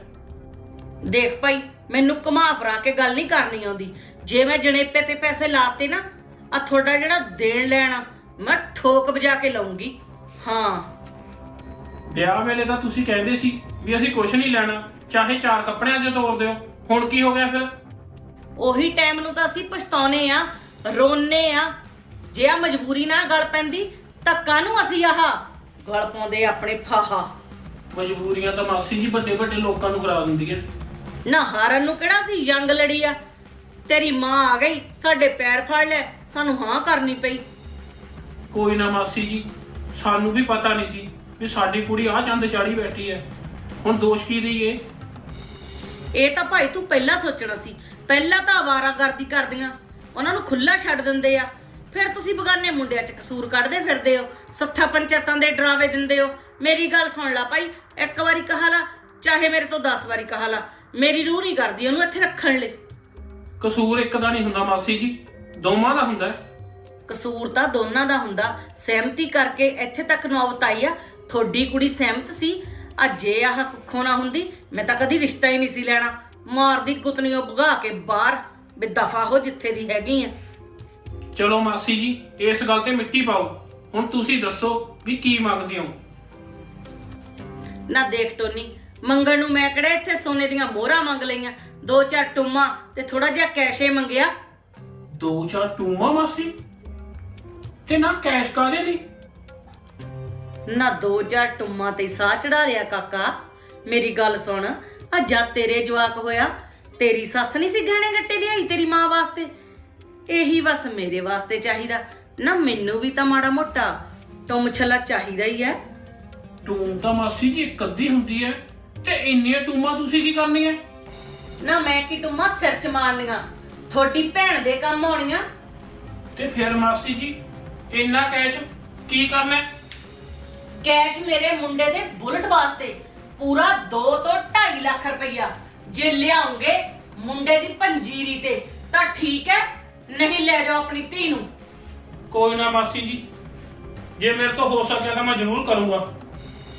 ਦੇਖ ਭਾਈ ਮੈਨੂੰ ਘੁਮਾ ਫਰਾ ਕੇ ਗੱਲ ਨਹੀਂ ਕਰਨੀ ਆਉਂਦੀ। ਜੇ ਮੈਂ ਜਣੇਪੇ ਤੇ ਪੈਸੇ ਲਾਤੇ ਨਾ ਆ ਤੁਹਾਡਾ ਜਿਹੜਾ ਦੇਣ ਲੈਣਾ ਮੈਂ ਠੋਕ ਵਜਾ ਕੇ ਲਾਉਂਗੀ ਹਾਂ। ਵਿਆਹ ਵੇਲੇ ਤਾਂ ਤੁਸੀਂ ਕਹਿੰਦੇ ਸੀ ਵੀ ਅਸੀਂ ਕੁਝ ਨਹੀਂ ਲੈਣਾ ਚਾਹੇ ਚਾਰ ਕੱਪੜਿਆਂ 'ਚ ਤੋੜ ਦਿਓ। ਹੁਣ ਕੀ ਹੋ ਗਿਆ ਫਿਰ? ਉਹੀ ਟਾਈਮ ਨੂੰ ਤਾਂ ਅਸੀਂ ਪਛਤਾਉਨੇ ਆ ਰੋਨੇ ਆ। ਜੇ ਆ ਮਜਬੂਰੀ ਨਾਲ ਗਲ ਪੈਂਦੀ ਤਾਂ ਕਾਹਨੂੰ ਅਸੀਂ ਆਹ ਗਲ ਪਾਉਂਦੇ ਆਪਣੇ ਫਾਹਾ? ਮਜਬੂਰੀਆਂ ਤਾਂ ਮਾਸੀ ਜੀ ਵੱਡੇ ਵੱਡੇ ਲੋਕਾਂ ਨੂੰ ਕਰਾ ਦਿੰਦੀਆਂ। ਨਾ ਹਾਰਨ ਨੂੰ ਕਿਹੜਾ ਸੀ ਜੰਗ ਲੜੀ ਆ? ਤੇਰੀ ਮਾਂ ਆ ਗਈ ਸਾਡੇ ਪੈਰ ਫੜ ਲੈ ਸਾਨੂੰ ਹਾਂ ਕਰਨੀ ਪਈ। ਕੋਈ ਨਾ ਮਾਸੀ ਜੀ ਸਾਨੂੰ ਵੀ ਪਤਾ ਨਹੀਂ ਸੀ ਵੀ ਸਾਡੀ ਕੁੜੀ ਆ ਚੰਦ ਚਾੜੀ ਬੈਠੀ ਹੈ। ਹੁਣ ਦੋਸ਼ ਕੀ ਦਈਏ? ਇਹ ਤਾਂ ਭਾਈ ਤੂੰ ਪਹਿਲਾਂ ਸੋਚਣਾ ਸੀ ਪਹਿਲਾਂ ਤਾਂ ਆਵਾਰਾਗਰਦੀ ਕਰਦੀਆਂ ਉਹਨਾਂ ਨੂੰ ਖੁੱਲਾ ਛੱਡ ਦਿੰਦੇ ਆ। ਫਿਰ ਤੁਸੀਂ ਬਗਾਨੇ ਮੁੰਡਿਆਂ 'ਚ ਕਸੂਰ ਕੱਢਦੇ ਫਿਰਦੇ ਹੋ ਸੱਥਾ ਪੰਚਾਇਤਾਂ ਦੇ ਡਰਾਵੇ ਦਿੰਦੇ ਹੋ। ਮੇਰੀ ਗੱਲ ਸੁਣ ਲੈ ਭਾਈ ਇੱਕ ਵਾਰੀ ਕਹਾ ਲਾ ਚਾਹੇ ਮੇਰੇ ਤੋਂ 10 ਵਾਰੀ ਕਹਾ ਲਾ ਮੇਰੀ ਰੂਹ ਨਹੀਂ ਕਰਦੀ ਉਹਨੂੰ ਇੱਥੇ ਰੱਖਣ ਲਈ। ਕਸੂਰ ਇੱਕ ਦਾ ਨਹੀਂ ਹੁੰਦਾ ਮਾਸੀ ਜੀ ਦੋਵਾਂ ਦਾ ਹੁੰਦਾ ਹੈ। ਕਸੂਰ ਤਾਂ ਦੋਨਾਂ ਦਾ ਹੁੰਦਾ। ਸਹਿਮਤੀ ਕਰਕੇ ਇੱਥੇ ਤੱਕ ਨੌਬਤ ਆਈ ਆ। ਤੁਹਾਡੀ ਕੁੜੀ ਸਹਿਮਤ ਸੀ ਆ ਜੇ ਆਹ ਕੁੱਖੋਂ ਨਾ ਹੁੰਦੀ ਮੈਂ ਤਾਂ ਕਦੀ ਰਿਸ਼ਤਾ ਹੀ ਨਹੀਂ ਸੀ ਲੈਣਾ। ਮਾਰਦੀ ਗੁੱਤਨੀਆਂ ਭਗਾ ਕੇ ਬਾਹਰ ਵੀ ਦਫਾ ਹੋ ਜਿੱਥੇ ਦੀ ਹੈਗੀ ਆ। ਚਲੋ ਮਾਸੀ ਜੀ ਇਸ ਗੱਲ ਤੇ ਮਿੱਟੀ ਪਾਓ। ਹੁਣ ਤੁਸੀਂ ਦੱਸੋ ਵੀ ਕੀ ਮੰਗਦੇ ਹੋ? ਨਾ ਦੇਖ ਟੋਨੀ ਮੰਗਣ ਨੂੰ ਮੈਂ ਕਿਹੜਾ ਇੱਥੇ ਸੋਨੇ ਦੀਆਂ ਮੋਹਰਾਂ ਮੰਗ ਲਈਆਂ? ਦੋ ਚਾਰ ਟੁੰਮਾਂ ਤੇ ਥੋੜਾ ਜਿਹਾ ਕੈਸ਼ੇ ਮੰਗਿਆ। ਦੋ ਚਾਰ ਟੂਮਾ ਮਾਸੀ? ਤੇ ਨਾ ਕੈਸ਼ ਕਾਦੇ ਦੀ ਨਾ ਦੋ ਚਾਰ ਟੁੰਮਾਂ ਤੇ ਸਾਹ ਚੜਾ ਲਿਆ ਕਾਕਾ। ਮੇਰੀ ਗੱਲ ਸੁਣ ਆ ਜਦ ਤੇਰੇ ਜਵਾਕ ਹੋਇਆ ਤੇਰੀ ਸੱਸ ਨਹੀਂ ਸੀ ਗਹਿਣੇ ਗੱਟੇ ਲਿਆਈ ਤੇਰੀ ਮਾਂ ਵਾਸਤੇ। ਇਹੀ ਬਸ ਮੇਰੇ ਵਾਸਤੇ ਚਾਹੀਦਾ। ਨਾ ਮੈਨੂੰ ਵੀ ਤਾਂ ਮਾੜਾ ਮੋਟਾ ਟੁੰਮ ਛੱਲਾ ਚਾਹੀਦਾ ਹੀ ਹੈ। ਟੂਮ ਤਾਂ ਮਾਸੀ ਜੀ ਇੱਕ ਅੱਧੀ ਹੁੰਦੀ ਹੈ। ਤੇ ਇੰਨੀਆਂ ਟੂਮਾਂ ਤੁਸੀਂ ਕੀ ਕਰਨੀਆਂ? ਨਾ ਮੈਂ ਕੀ ਟੁੰਮਾਂ ਸਿਰ ਚ ਮਾਰਨੀਆਂ? ਤੁਹਾਡੀ ਭੈਣ ਦੇ ਕੰਮ ਆਉਣੀਆਂ। ਤੇ ਫਿਰ ਮਾਸੀ ਜੀ ਇੰਨਾ ਕੈਸ਼ ਕੀ ਕਰਨਾ ਹੈ? ਕੈਸ਼ ਮੇਰੇ ਮੁੰਡੇ ਦੇ ਬੁਲਟ ਵਾਸਤੇ। ਪੂਰਾ 2 ਤੋਂ 2.5 ਲੱਖ ਰੁਪਈਆ। ਜੇ ਲਿਆਉਂਗੇ ਮੁੰਡੇ ਦੀ ਪੰਜੀਰੀ ਤੇ ਤਾਂ ਠੀਕ ਹੈ ਨਹੀਂ ਲੈ ਜਾਓ ਆਪਣੀ ਧੀ ਨੂੰ। ਕੋਈ ਨਾ ਮਾਸੀ ਜੀ ਜੇ ਮੇਰੇ ਤੋਂ ਹੋ ਸਕਿਆ ਤਾਂ ਮੈਂ ਜ਼ਰੂਰ ਕਰੂੰਗਾ।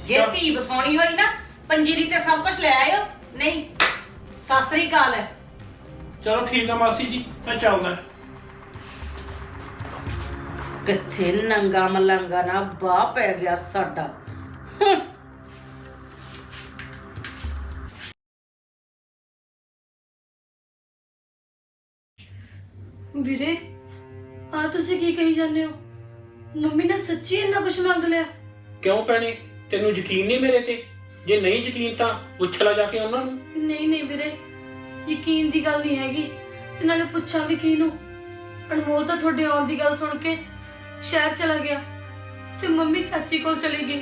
ਜੇ ਧੀ ਵਸਾਉਣੀ ਹੋਈ ਨਾ ਪੰਜੀਰੀ ਤੇ ਸਭ ਕੁਝ ਲੈ ਆਇਓ। ਨਹੀਂ ਸਾਸਰੀ ਕਾਲ ਹੈ। ਚਲੋ ਠੀਕ ਆ ਮਾਸੀ ਜੀ ਮੈਂ ਚੱਲਦਾ। ਕਿੱਥੇ ਨੰਗਾ ਮਲੰਗਾ ਨਾ ਬਾਹ ਪੈ ਗਿਆ ਸਾਡਾ। ਵੀਰੇ ਆ ਤੁਸੀਂ ਕੀ ਕਹੀ ਜਾਂਦੇ ਹੋ? ਮੰਮੀ ਨੇ ਸੱਚੀ ਇੰਨਾ ਕੁਝ ਮੰਗ ਲਿਆ। ਕਿਉਂ ਭੈਣੇ? ਤੈਨੂੰ ਯਕੀਨ ਨਹੀਂ ਮੇਰੇ ਤੇ? ਜੇ ਨਹੀਂ ਯਕੀਨ ਤਾਂ ਪੁੱਛ ਲੈ ਜਾ ਕੇ ਉਹਨਾਂ ਨੂੰ। ਨਹੀਂ ਨਹੀਂ ਵੀਰੇ ਯਕੀਨ ਦੀ ਗੱਲ ਨਹੀਂ ਹੈਗੀ ਤੇ ਨਾਲੇ ਪੁੱਛਾਂ ਵੀ ਕਿਹਨੂੰ? ਅਨਮੋਲ ਤਾਂ ਤੁਹਾਡੇ ਆਉਣ ਦੀ ਗੱਲ ਸੁਣ ਕੇ ਸ਼ਹਿਰ ਚਲਾ ਗਿਆ ਤੇ ਮੰਮੀ ਚਾਚੀ ਕੋਲ ਚਲੀ ਗਈ।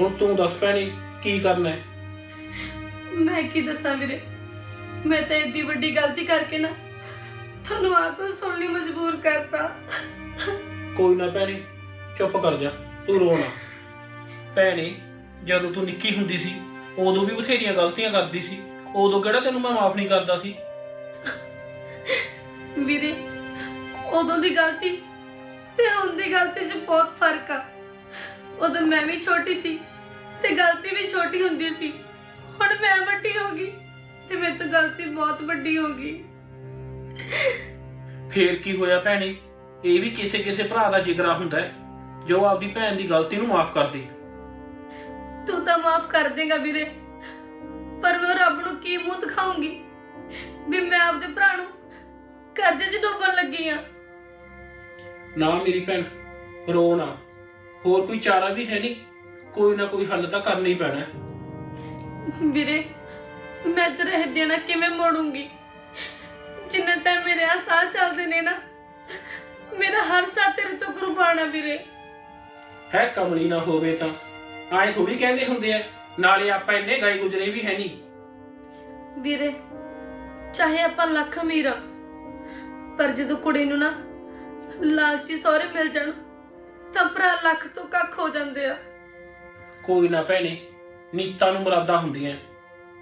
ਹੁਣ ਤੂੰ ਦੱਸ ਭੈਣੇ ਕੀ ਕਰਨਾ ਹੈ? ਮੈਂ ਕੀ ਦੱਸਾਂ ਵੀਰੇ? ਮੈਂ ਤਾਂ ਏਡੀ ਵੱਡੀ ਗਲਤੀ ਕਰਕੇ ਨਾ ਤੁਹਾਨੂੰ ਆ ਕੁਝ ਸੁਣ ਲਈ ਮਜਬੂਰ ਕਰਤਾ। ਕੋਈ ਨਾ ਭੈਣੇ ਚੁੱਪ ਕਰ ਜਾ ਤੂੰ ਰੋ ਨਾ। ਭੈਣੇ ਜਦੋਂ ਤੂੰ ਨਿੱਕੀ ਹੁੰਦੀ ਸੀ ਉਦੋਂ ਵੀ ਬਥੇਰੀਆਂ ਗਲਤੀਆਂ ਕਰਦੀ ਸੀ ਉਦੋਂ ਕਿਹੜਾ ਤੈਨੂੰ ਮੈਂ ਮਾਫ ਨਹੀਂ ਕਰਦਾ ਸੀ? ਵੀਰੇ ਉਦੋਂ ਦੀ ਗਲਤੀ ਤੇ ਹੁਣ ਦੀ ਗਲਤੀ 'ਚ ਬਹੁਤ ਫ਼ਰਕ ਆ। ਉਦੋਂ ਮੈਂ ਵੀ ਛੋਟੀ ਸੀ ਤੇ ਗਲਤੀ ਵੀ ਛੋਟੀ ਹੁੰਦੀ ਸੀ। ਹੁਣ ਮੈਂ ਵੱਡੀ ਹੋ ਗਈ ਤੇ ਮੇਰੇ ਤੋਂ ਗਲਤੀ ਬਹੁਤ ਵੱਡੀ ਹੋ ਗਈ। ਫੇਰ ਕੀ ਹੋਇਆ ਭੈਣੇ? ਇਹ ਵੀ ਕਿਸੇ ਕਿਸੇ ਭਰਾ ਦਾ ਜਿਗਰਾ ਹੁੰਦਾ ਹੈ ਜੋ ਆਪਦੀ ਭੈਣ ਦੀ ਗਲਤੀ ਨੂੰ ਮਾਫ ਕਰ ਦੇ ਤੂੰ ਤਾਂ ਮਾਫ ਕਰ ਦੇਗਾ ਵੀਰੇ ਪਰ ਮੈਂ ਰੱਬ ਨੂੰ ਕੀ ਮੂੰਹ ਦਿਖਾਉਂਗੀ? ਵੀ ਮੈਂ ਆਪਦੇ ਭਰਾ ਨੂੰ ਕਰਜ਼ੇ 'ਚ ਡੁੱਬਣ ਲੱਗੀ ਆ। ਨਾ ਮੇਰੀ ਭੈਣ ਰੋ ਨਾ। ਹੋਰ ਕੋਈ ਚਾਰਾ ਵੀ ਹੈ ਨਹੀਂ? ਕੋਈ ਨਾ ਕੋਈ ਹੱਲ ਤਾਂ ਕਰਨਾ ਹੀ ਪੈਣਾ ਹੈ। ਵੀਰੇ ਮੈਂ ਤੇਰੇ ਇਹ ਦੇਣਾ ਕਿਵੇਂ ਮੋੜੂੰਗੀ? ਜਿੰਨਾ ਟਾਈਮ ਮੇਰੇ ਆ ਸਾਹ ਚੱਲਦੇ ਨੇ ਨਾ ਮੇਰਾ ਹਰ ਸਾਹ ਤੇਰੇ ਤੋਂ ਕੁਰਬਾਨ ਵੀਰੇ। ਹੈ ਕਮਲੀ ਨਾ ਹੋਵੇ ਤਾਂ ਆਏ ਥੋੜੀ ਕਹਿੰਦੇ ਹੁੰਦੇ ਆ ਨਾਲੇ ਆਪਾਂ ਇੰਨੇ ਗਏ ਗੁਜਰੇ ਵੀ ਹੈ ਨਹੀਂ। ਵੀਰੇ ਚਾਹੇ ਆਪਾਂ ਲੱਖ ਅਮੀਰ ਆ ਪਰ ਜਦੋਂ ਕੁੜੀ ਨੂੰ ਨਾ ਲਾਲਚੀ ਸਹੁਰੇ ਮਿਲ ਜਾਣ ਤਾਂ ਭਰਾ ਲੱਖ ਤੋਂ ਕੱਖ ਹੋ ਜਾਂਦੇ ਆ। ਕੋਈ ਨਾ ਭੈਣੇ ਨੀਤਾਂ ਨੂੰ ਮੁਰਾਦਾਂ ਹੁੰਦੀਆਂ।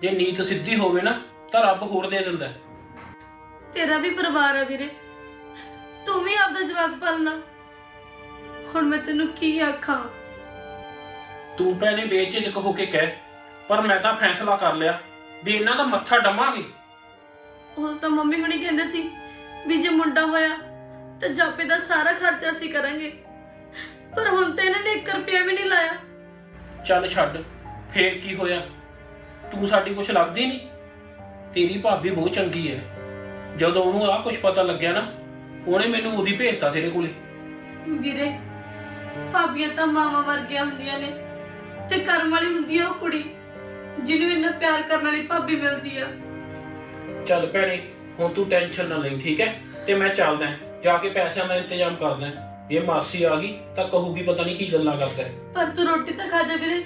ਜੇ ਨੀਤ ਸਿੱਧੀ ਹੋਵੇ ਨਾ ਤਾਂ ਰੱਬ ਹੋਰ ਦੇ ਦਿੰਦਾ। ਹੈ। ਤੇਰਾ ਵੀ ਪਰਿਵਾਰ ਆ ਵੀਰੇ। ਤੂੰ ਵੀ ਆਪਦਾ ਜਵਾਕ ਪਾਲਣਾ। ਹੁਣ ਮੈਂ ਤੈਨੂੰ ਕੀ ਆਖਾਂ? ਤੂੰ ਭੈਣੇ ਬੇਝਿਜਕ ਹੋ ਕੇ ਕਹਿ ਪਰ ਮੈਂ ਤਾਂ ਫੈਸਲਾ ਕਰ ਲਿਆ ਵੀ ਇਹਨਾਂ ਦਾ ਮੱਥਾ ਡਮਾਂਗੇ ਉਹ ਤਾਂ ਮੰਮੀ ਹੁਣੀ ਕਹਿੰਦੇ ਸੀ ਵੀ ਜੇ ਮੁੰਡਾ ਹੋਇਆ ਤਾਂ ਜਾਪੇ ਦਾ ਸਾਰਾ ਖਰਚਾ ਅਸੀਂ ਕਰਾਂਗੇ। ਪਰ ਹੁਣ ਤਾਂ ਇਹਨਾਂ ਨੇ 1 ਰੁਪਿਆ ਵੀ ਨਹੀਂ ਲਾਇਆ। ਚੱਲ ਛੱਡ ਫੇਰ ਕੀ ਹੋਇਆ? ਤੂੰ ਸਾਡੀ ਕੁਛ ਲੱਗਦੀ ਨਹੀਂ। ਤੇਰੀ ਭਾਬੀ ਬਹੁਤ ਚੰਗੀ ਹੈ। ਜਦੋਂ ਉਹਨੂੰ ਆਹ ਕੁਝ ਪਤਾ ਲੱਗਿਆ ਨਾ ਉਹਨੇ ਮੈਨੂੰ ਉਹਦੀ ਭੇਜਤਾ ਤੇਰੇ ਕੋਲੇ ਵੀਰੇ ਭਾਬੀਆਂ ਤਾਂ ਮਾਵਾਂ ਵਰਗੀਆਂ ਹੁੰਦੀਆਂ ਨੇ ਤੇ ਕਰਮ ਵਾਲੀ ਹੁੰਦੀ ਆ ਉਹ ਕੁੜੀ ਜਿਹਨੂੰ ਇੰਨਾ ਪਿਆਰ ਕਰਨ ਵਾਲੀ ਭਾਬੀ ਮਿਲਦੀ ਆ ਚੱਲ ਭੈਣੇ ਹੁਣ ਤੂੰ ਟੈਨਸ਼ਨ ਨਾ ਲਈ ਠੀਕ ਹੈ ਤੇ ਮੈਂ ਚੱਲਦਾ। ਜਾ ਕੇ ਪੈਸਿਆਂ ਦਾ ਇੰਤਜ਼ਾਮ ਕਰਦਾ ਹਾਂ। ਜੇ ਮਾਸੀ ਆ ਗਈ ਤਾਂ ਕਹੂਗੀ ਪਤਾ ਨਹੀਂ ਕੀ ਗੱਲਾਂ ਕਰਦਾ ਹੈ। ਪਰ ਤੂੰ ਰੋਟੀ ਤਾਂ ਖਾ ਜਾ ਵੀਰੇ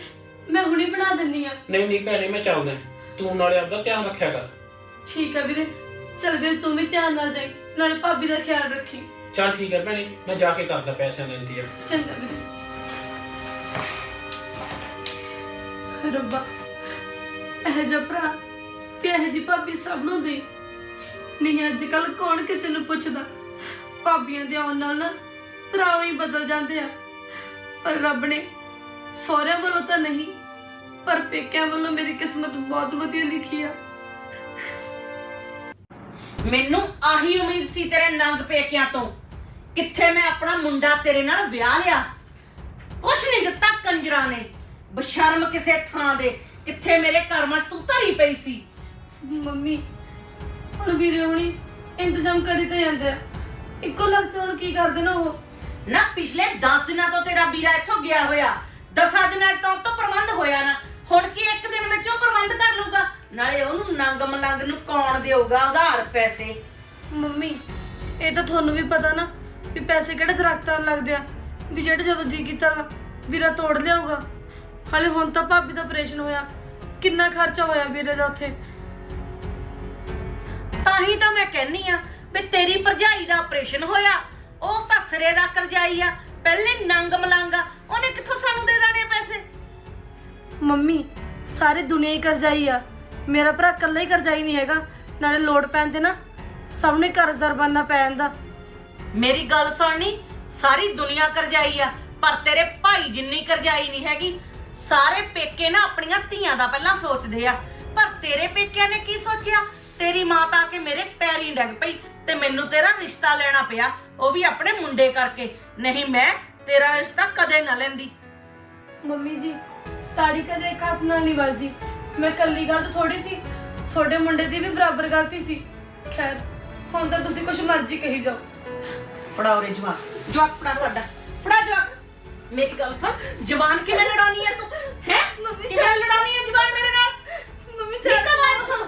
ਮੈਂ ਹੁਣੀ ਬਣਾ ਦਿੰਨੀ ਆ ਨਹੀਂ ਨਹੀਂ ਭੈਣੇ ਮੈਂ ਚੱਲਦਾ। ਤੂੰ ਨਾਲੇ ਆਪਦਾ ਧਿਆਨ ਰੱਖਿਆ ਕਰ ਠੀਕ ਆ ਵੀਰੇ ਚੱਲ ਵੀਰੇ ਤੂੰ ਵੀ ਧਿਆਨ ਨਾਲ ਜਾਈ ਨਾਲੇ ਭਾਬੀ ਦਾ ਖਿਆਲ ਰੱਖੀ। ਚੱਲ ਠੀਕ ਹੈ ਭੈਣੇ ਮੈਂ ਜਾ ਕੇ ਕਰਦਾ ਪੈਸਿਆਂ ਦਾ ਇੰਤਜ਼ਾਮ ਚੰਗਾ ਵੀਰੇ। ਰੱਬਾ ਇਹ ਜਿਹਾ ਭਰਾ ਤੇ ਇਹ ਜੀ ਭਾਬੀ ਸਭ ਨੂੰ ਦੇ ਨਹੀਂ ਅੱਜ ਕੱਲ ਕੌਣ ਕਿਸੇ ਨੂੰ ਪੁੱਛਦਾ? ਭਾਬੀਆਂ ਦੇ ਆਉਣ ਨਾਲ ਨਾ ਭਰਾ ਹੀ ਬਦਲ ਜਾਂਦੇ ਆ। ਪਰ ਰੱਬ ਨੇ ਸਹੁਰਿਆਂ ਵੱਲੋਂ ਤਾਂ ਨਹੀਂ ਪਰ ਪੇਕਿਆਂ ਵੱਲੋਂ ਮੇਰੀ ਕਿਸਮਤ ਬਹੁਤ ਵਧੀਆ ਲਿਖੀ ਆ। ਮੈਨੂੰ ਆਹੀ ਉਮੀਦ ਸੀ ਤੇਰੇ ਨੰਗ ਪੇਕਿਆਂ ਤੋਂ ਕਿੱਥੇ ਮੈਂ ਆਪਣਾ ਮੁੰਡਾ ਤੇਰੇ ਨਾਲ ਵਿਆਹ ਲਿਆ। ਕੁਛ ਨਹੀਂ ਦਿੱਤਾ ਕੰਜਰਾਂ ਨੇ। ਬਸ਼ਰਮ ਕਿਸੇ ਥਾਂ ਦੇ ਕਿੱਥੇ ਮੇਰੇ ਕਰਮਾਂ 'ਚ ਤੂੰ ਧਰੀ ਪਈ ਸੀ। ਮੰਮੀ ਹੁਣ ਵੀਰੇ ਹੁਣੀ ਇੰਤਜ਼ਾਮ ਕਰੀ ਤਾਂ ਜਾਂਦੇ ਆ। ਇੱਕੋ ਲੱਖ ਹੁਣ ਕੀ ਕਰਦੇ ਨਾ ਉਹ? ਨਾ ਪਿਛਲੇ 10 ਦਿਨਾਂ ਤੋਂ ਤੇਰਾ ਵੀਰਾ ਇੱਥੋਂ ਗਿਆ ਹੋਇਆ। 10 ਦਿਨਾਂ ਤਾਂ ਤੋਂ ਪ੍ਰਬੰਧ ਹੋਇਆ ਨਾ। ਹੁਣ ਕੀ ਇੱਕ ਦਿਨ ਵਿੱਚ ਉਹ ਪ੍ਰਬੰਧ ਕਰ ਲੂਗਾ ਨਾਲੇ ਉਹਨੂੰ ਨੰਗ ਮਲੰਗ ਨੂੰ ਕੌਣ ਦੇਊਗਾ ਉਧਾਰ ਪੈਸੇ? ਮੰਮੀ ਇਹ ਤਾਂ ਤੁਹਾਨੂੰ ਵੀ ਪਤਾ ਨਾ ਵੀ ਪੈਸੇ ਕਿਹੜੇ ਦਰਖਤਾਂ ਨੂੰ ਲੱਗਦੇ ਆ। ਵੀ ਜਿਹੜੇ ਜਦੋਂ ਜੀ ਕੀਤਾ ਵੀਰਾ ਤੋੜ ਲਿਆਊਗਾ। ਹਾਲੇ ਹੁਣ ਤਾਂ ਭਾਬੀ ਦਾ ਆਪਰੇਸ਼ਨ ਹੋਇਆ। ਕਿੰਨਾ ਖਰਚਾ ਹੋਇਆ ਵੀਰੇ ਦਾ ਉੱਥੇ? ਤਾਂ ਹੀ ਤਾਂ ਮੈਂ ਕਹਿੰਨੀ ਆ ਵੀ ਤੇਰੀ ਭਰਜਾਈ ਦਾ ਆਪਰੇਸ਼ਨ ਹੋਇਆ। ਉਸ ਤਾਂ ਸਿਰੇ ਦਾ ਕਰਜਾਈ ਆ। ਪਹਿਲੇ ਨੰਗ ਮਲੰਗ ਆ ਉਹਨੇ ਕਿੱਥੋਂ ਸਾਨੂੰ ਦੇ ਦੇਣੇ ਪੈਸੇ? ਮੰਮੀ ਸਾਰੀ ਦੁਨੀਆ ਹੀ ਕਰਜ਼ਾਈ ਆ। ਮੇਰਾ ਭਰਾ ਇਕੱਲਾ ਹੀ ਕਰਜ਼ਾਈ ਨਹੀਂ ਹੈਗਾ। ਨਾਲੇ ਲੋੜ ਪੈਣ ਤੇ ਨਾ ਸਭ ਨੂੰ ਹੀ ਕਰਜ਼ਦਾਰ ਬਣਨਾ ਪੈ ਜਾਂਦਾ। ਮੇਰੀ ਗੱਲ ਸੁਣਨੀ ਸਾਰੀ ਦੁਨੀਆ ਕਰਜਾਈ ਆ ਪਰ ਤੇਰੇ ਭਾਈ ਜਿੰਨੀ ਕਰਜਾਈ ਨਹੀਂ ਹੈਗੀ ਸਾਰੇ ਪੇਕੇ ਨਾ ਆਪਣੀਆਂ ਧੀਆਂ ਦਾ ਪਹਿਲਾਂ ਸੋਚਦੇ ਆ। ਪਰ ਤੇਰੇ ਪੇਕਿਆਂ ਨੇ ਕੀ ਸੋਚਿਆ? ਤੇਰੀ ਮਾਂ ਤਾਂ ਆ ਕੇ ਮੇਰੇ ਪੈਰੀਂ ਡਿੱਗ ਪਈ ਤੇ ਮੈਨੂੰ ਤੇਰਾ ਰਿਸ਼ਤਾ ਲੈਣਾ ਪਿਆ ਉਹ ਵੀ ਆਪਣੇ ਮੁੰਡੇ ਕਰਕੇ। ਨਹੀਂ ਮੈਂ ਤੇਰਾ ਰਿਸ਼ਤਾ ਕਦੇ ਨਾ ਲੈਂਦੀ। ਮੰਮੀ ਜੀ ਤਾੜੀ ਕਦੇ ਇੱਕ ਹੱਥ ਨਾਲ ਨਹੀਂ ਵੱਜਦੀ। ਮੈਂ ਕੱਲੀ ਗਲਤ ਥੋੜੀ ਸੀ। ਤੁਹਾਡੇ ਮੁੰਡੇ ਦੀ ਵੀ ਬਰਾਬਰ ਗਲਤੀ ਸੀ। ਖੈਰ ਹੁਣ ਤਾਂ ਤੁਸੀਂ ਕੁਛ ਮਰਜ਼ੀ ਕਹੀ ਜਾਓ। ਫੜਾ ਉਰੇ ਜਵਾਕ। ਜਵਾਕ ਫੜਾ ਸਾਡਾ। ਫੜਾ ਜਵਾਕ। ਮੇਰੀ ਗੱਲ ਸੁਣ ਜਵਾਨ ਕਿਵੇਂ ਲੜਾਉਣੀ ਹੈ ਤੂੰ? ਹੈ? ਮੰਮੀ ਕਿਵੇਂ ਲੜਾਉਣੀ ਹੈ ਜਵਾਨ ਮੇਰੇ ਨਾਲ? ਮੰਮੀ ਛੱਡ ਦੋ।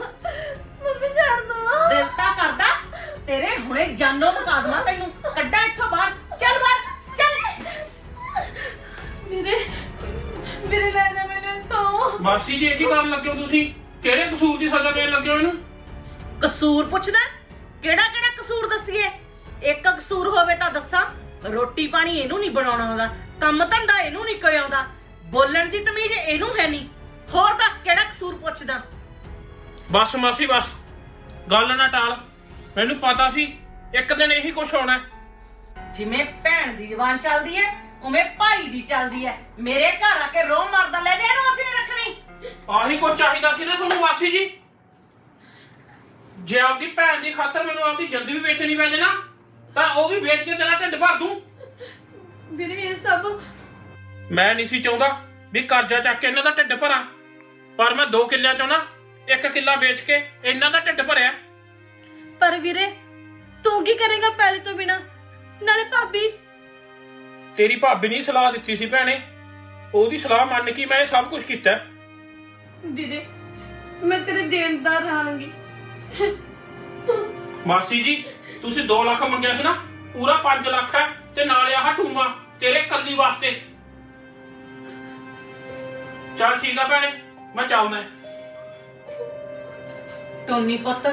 ਮੰਮੀ ਛੱਡ ਦੋ। ਦਿਲ ਤਾਂ ਕਰਦਾ ਤੇਰੇ ਹੁਣੇ ਜਾਨੋਂ ਮੁਕਾ ਦੇਵਾਂ ਤੈਨੂੰ ਕੱਢਾਂ ਇੱਥੋਂ ਬਾਹਰ। ਚੱਲ ਬਾਹਰ ਚੱਲ। ਵੀਰੇ ਵੀਰੇ ਲੈ ਜਾ ਮੈਨੂੰ ਇੱਥੋਂ। ਮਾਸੀ ਜੀ ਇਹ ਕੀ ਕਰਨ ਲੱਗੇ ਹੋ ਤੁਸੀਂ? ਕਿਹੜੇ ਕਸੂਰ ਦੀ ਸਜ਼ਾ ਦੇਣ ਲੱਗੇ ਹੋ ਇਹਨੂੰ? ਕਸੂਰ ਪੁੱਛਦਾ ਕਿਹੜਾ ਕਿਹੜਾ ਕਸੂਰ ਦੱਸੀਏ? ਇੱਕ ਕਸੂਰ ਹੋਵੇ ਤਾਂ ਦੱਸਾਂ ਰੋਟੀ ਪਾਣੀ ਇਹਨੂੰ ਨਹੀਂ ਬਣਾਉਣਾ ਆਉਂਦਾ ਕੰਮ ਧੰਦਾ ਇਹਨੂੰ ਨਹੀਂ ਕੋਈ ਆਉਂਦਾ ਬੋਲਣ ਦੀ ਤਮੀਜ਼ ਇਹਨੂੰ ਹੈ ਨਹੀਂ। ਹੋਰ ਦੱਸ ਕਿਹੜਾ ਕਸੂਰ ਪੁੱਛਦਾ? ਬਸ ਮਾਸੀ ਬਸ। ਗੱਲ ਨਾ ਟਾਲ। ਮੈਨੂੰ ਪਤਾ ਸੀ ਇੱਕ ਦਿਨ ਇਹੀ ਕੁਝ ਹੋਣਾ ਹੈ। ਜਿਵੇਂ ਭੈਣ ਦੀ ਜ਼ਬਾਨ ਚੱਲਦੀ ਹੈ ਉਵੇਂ ਭਾਈ ਦੀ ਚੱਲਦੀ ਹੈ ਮੇਰੇ ਘਰ ਆ ਕੇ ਰੋਹ ਮਾਰਦਾ ਲੈ ਜਾ ਇਹਨੂੰ ਅਸੀਂ ਨਹੀਂ ਰੱਖਣੀ। ਆਹੀ ਕੁਝ ਚਾਹੀਦਾ ਸੀ ਨਾ ਤੁਹਾਨੂੰ ਮਾਸੀ ਜੀ। ਜੇ ਆਪਦੀ ਭੈਣ ਦੀ ਖਾਤਰ ਮੈਨੂੰ ਆਪਦੀ ਜਿੰਦ ਵੀ ਵੇਚਣੀ ਪੈ ਜੇ ਨਾ ਤਾਂ ਉਹ ਵੀ ਵੇਚ ਕੇ ਤੇਰਾ ਢਿੱਡ ਭਰ ਦੂੰ ਵੀਰੇ ਇਹ ਸਭ ਮੈਂ ਨਹੀਂ ਸੀ ਚਾਹੁੰਦਾ ਵੀ ਕਰਜ਼ਾ ਚੱਕ ਕੇ ਇਹਨਾਂ ਦਾ ਢਿੱਡ ਭਰਾਂ ਪਰ ਮੈਂ 2 ਕਿੱਲਿਆਂ ਚੋਂ ਨਾ ਇੱਕ ਕਿੱਲਾ ਵੇਚ ਕੇ ਇਹਨਾਂ ਦਾ ਢਿੱਡ ਭਰਿਆ। ਪਰ ਵੀਰੇ ਤੂੰ ਕੀ ਕਰੇਗਾ ਪਹਿਲੇ ਤੋਂ ਬਿਨਾ? ਨਾਲੇ ਭਾਬੀ ਤੇਰੀ ਭਾਬੀ ਨੇ ਹੀ ਸਲਾਹ ਦਿੱਤੀ ਸੀ ਭੈਣੇ। ਉਹਦੀ ਸਲਾਹ ਮੰਨ ਕੇ ਮੈਂ ਇਹ ਸਭ ਕੁਝ ਕੀਤਾ। ਵੀਰੇ ਮੈਂ ਤੇਰੇ ਦੇਣਦਾਰ ਰਹਾਂਗੀ। ਮਾਸੀ ਜੀ ਤੁਸੀਂ 2 ਲੱਖ ਮੰਗਿਆ ਸੀ ਨਾ ਪੂਰਾ 5 ਲੱਖ ਹੈ ਤੇ ਨਾਲੇ ਆਹ ਟੂਮਾ ਤੇਰੇ ਕੱਲੀ ਵਾਸਤੇ। ਚੱਲ ਠੀਕ ਆ ਭੈਣੇ ਮੈਂ ਚਾਹੁੰਦਾ ਟੋਨੀ ਪੁੱਤ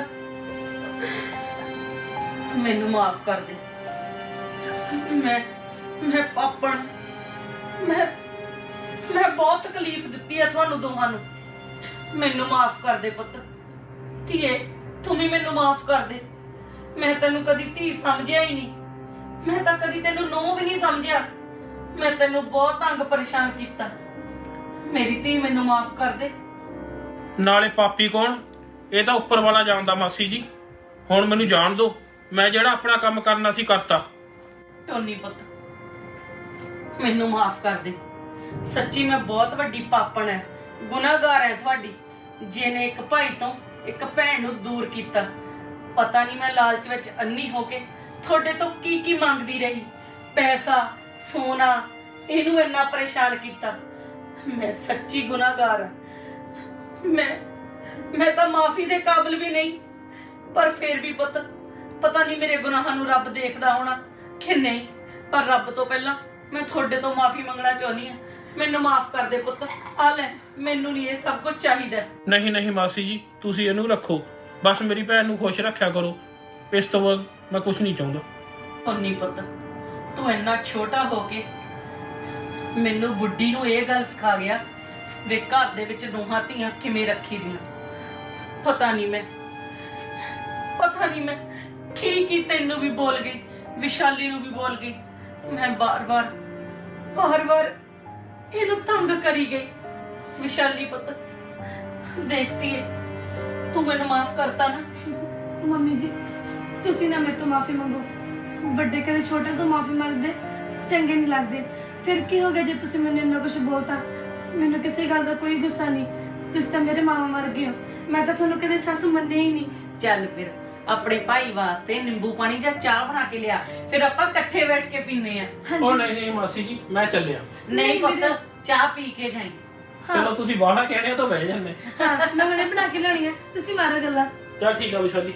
ਮੈਨੂੰ ਮਾਫ ਕਰ ਦੇ। ਮੈਂ ਮੈਂ ਪਾਪਣ। ਮੈਂ ਮੈਂ ਬਹੁਤ ਤਕਲੀਫ ਦਿੱਤੀ ਹੈ ਤੁਹਾਨੂੰ ਦੋਹਾਂ ਨੂੰ। ਮੈਨੂੰ ਮਾਫ ਕਰ ਦੇ ਪੁੱਤ। ਧੀਏ ਤੂੰ ਵੀ ਮੈਨੂੰ ਮਾਫ ਕਰ ਦੇ। ਮੈਂ ਤੈਨੂੰ ਕਦੀ ਧੀ ਸਮਝਿਆ ਹੀ ਨਹੀਂ। ਮੈਂ ਤਾਂ ਕਦੀ ਤੈਨੂੰ ਨੋ ਵੀ ਨਹੀਂ ਸਮਝਿਆ। ਮੈਂ ਤੈਨੂੰ ਬਹੁਤ ਤੰਗ ਪਰੇਸ਼ਾਨ ਕੀਤਾ। ਮੇਰੀ ਧੀ ਮੈਨੂੰ ਮਾਫ ਕਰ ਦੇ। ਨਾਲੇ ਪਾਪੀ ਕੌਣ? ਇਹ ਤਾਂ ਉੱਪਰ ਵਾਲਾ ਜਾਣਦਾ ਮਾਸੀ ਜੀ। ਹੁਣ ਮੈਨੂੰ ਜਾਣ ਦਿਓ ਮੈਂ ਜਿਹੜਾ ਆਪਣਾ ਕੰਮ ਕਰਨਾ ਸੀ ਕਰਤਾ। ਟੋਨੀ ਪੁੱਤ ਮੈਨੂੰ ਮਾਫ ਕਰ ਦੇ। ਸੱਚੀ ਮੈਂ ਬਹੁਤ ਵੱਡੀ ਪਾਪਣ ਹੈ ਗੁਨਾਹਗਾਰ ਹੈ ਤੁਹਾਡੀ। ਜਿਹਨੇ ਇੱਕ ਭਾਈ ਤੋਂ ਇੱਕ ਭੈਣ ਨੂੰ ਦੂਰ ਕੀਤਾ, ਪਤਾ ਨਹੀਂ ਮੈਂ ਲਾਲਚ ਵਿੱਚ ਅੰਨੀ ਹੋ ਕੇ ਤੁਹਾਡੇ ਤੋਂ ਕੀ ਕੀ ਮੰਗਦੀ ਰਹੀ। ਪੈਸਾ, ਸੋਨਾ, ਇਹਨੂੰ ਇੰਨਾ ਪਰੇਸ਼ਾਨ ਕੀਤਾ। ਮੈਂ ਸੱਚੀ ਗੁਨਾਹਗਾਰ ਹਾਂ ਮੈਂ ਮੈਂ ਤਾਂ ਮਾਫੀ ਦੇ ਕਾਬਿਲ ਵੀ ਨਹੀਂ, ਪਰ ਫਿਰ ਵੀ ਪੁੱਤ, ਪਤਾ ਨਹੀਂ ਮੇਰੇ ਗੁਨਾਹਾਂ ਨੂੰ ਰੱਬ ਦੇਖਦਾ ਹੋਣਾ ਕਿ ਨਹੀਂ, ਪਰ ਰੱਬ ਤੋਂ ਪਹਿਲਾਂ ਮੈਂ ਤੁਹਾਡੇ ਤੋਂ ਮਾਫੀ ਮੰਗਣਾ ਚਾਹੁੰਦੀ ਹਾਂ। ਮੈਨੂੰ ਮਾਫ ਕਰ ਦੇ ਪੁੱਤ। ਆ ਲੈ ਮੈਨੂੰ ਨਹੀਂ ਇਹ ਸਭ ਕੁਝ ਚਾਹੀਦਾ। ਨਹੀਂ ਨਹੀਂ ਮਾਸੀ ਜੀ ਤੁਸੀਂ ਇਹਨੂੰ ਰੱਖੋ। ਬਸ ਮੇਰੀ ਭੈਣ ਨੂੰ ਖੁਸ਼ ਰੱਖਿਆ ਕਰੋ। ਇਸ ਤੋਂ ਬਾਅਦ ਮੈਂ ਕੁਝ ਨਹੀਂ ਚਾਹੁੰਦਾ। ਉਨੀ ਪੁੱਤ ਤੂੰ ਇੰਨਾ ਛੋਟਾ ਹੋ ਕੇ ਮੈਨੂੰ ਬੁੱਢੀ ਨੂੰ ਇਹ ਗੱਲ ਸਿਖਾ ਗਿਆ ਵੇ ਘਰ ਦੇ ਵਿੱਚ ਨੂੰਹਾਂ ਧੀਆਂ ਕਿਵੇਂ ਰੱਖੀ ਦੀਆਂ ਪਤਾ ਨਹੀਂ ਮੈਂ ਪਤਾ ਨਹੀਂ ਮੈਂ ਕੀ ਕੀ ਤੈਨੂੰ ਵੀ ਬੋਲ ਗਈ ਵਿਸ਼ਾਲੀ ਨੂੰ ਵੀ ਬੋਲ ਗਈ। ਮੈਂ ਬਾਰ-ਬਾਰ ਬਾਰ-ਬਾਰ ਇਹਨੂੰ ਤੰਗ ਕਰੀ ਗਈ। ਵਿਸ਼ਾਲੀ ਪੁੱਤ ਦੇਖਤੀ ਹੈ ਤੂੰ ਮੈਨੂੰ ਮਾਫ ਕਰਤਾ ਨਾ। ਮੰਮੀ ਜੀ ਤੁਸੀਂ ਨਾ ਮੇਰੇ ਤੋਂ ਮਾਫੀ ਮੰਗੋ। ਵੱਡੇ ਕਦੇ ਛੋਟੇ ਤੋਂ ਮਾਫੀ ਮੰਗਦੇ ਚੰਗੇ ਨਹੀਂ ਲੱਗਦੇ। ਫਿਰ ਕੀ ਹੋ ਗਿਆ ਜੇ ਤੁਸੀਂ ਮੈਨੂੰ ਇੰਨਾ ਕੁਝ ਬੋਲਤਾ? ਮੈਨੂੰ ਕਿਸੇ ਗੱਲ ਦਾ ਕੋਈ ਗੁੱਸਾ ਨਹੀਂ। ਤੁਸੀਂ ਤਾਂ ਮੇਰੇ ਮਾਮਾ ਵਰਗੇ ਹੋ। ਮੈਂ ਤਾਂ ਤੁਹਾਨੂੰ ਕਦੇ ਸੱਸ ਮੰਨਿਆ ਹੀ ਨਹੀਂ। ਚੱਲ ਫਿਰ ਆਪਣੇ ਭਾਈ ਵਾਸਤੇ ਨਿੰਬੂ ਪਾਣੀ ਜਾਂ ਚਾਹ ਬਣਾ ਕੇ ਲਿਆ। ਫਿਰ ਆਪਾਂ ਇਕੱਠੇ ਬੈਠ ਕੇ ਪੀਨੇ ਆ। ਉਹ ਨਹੀਂ ਨਹੀਂ ਮਾਸੀ ਜੀ ਮੈਂ ਚੱਲਿਆ। ਨਹੀਂ ਨਹੀਂ ਵੀਰੇ। ਪੁੱਤ ਚਾਹ ਪੀ ਕੇ ਜਾਈ। ਚਲੋ ਤੁਸੀਂ ਬਾਹਰ ਕਹਿਣੇ ਹੋ ਤਾਂ ਬਹਿ ਜਾਂਦੇ। ਹਾਂ ਮੈਂ ਹੁਣੇ ਬਣਾ ਕੇ ਲਿਆਉਣੀ ਹੈ ਤੁਸੀਂ ਮਾਰੋ ਗੱਲਾਂ। ਚੱਲ ਠੀਕ ਆ ਵਿਸ਼ਾਲੀ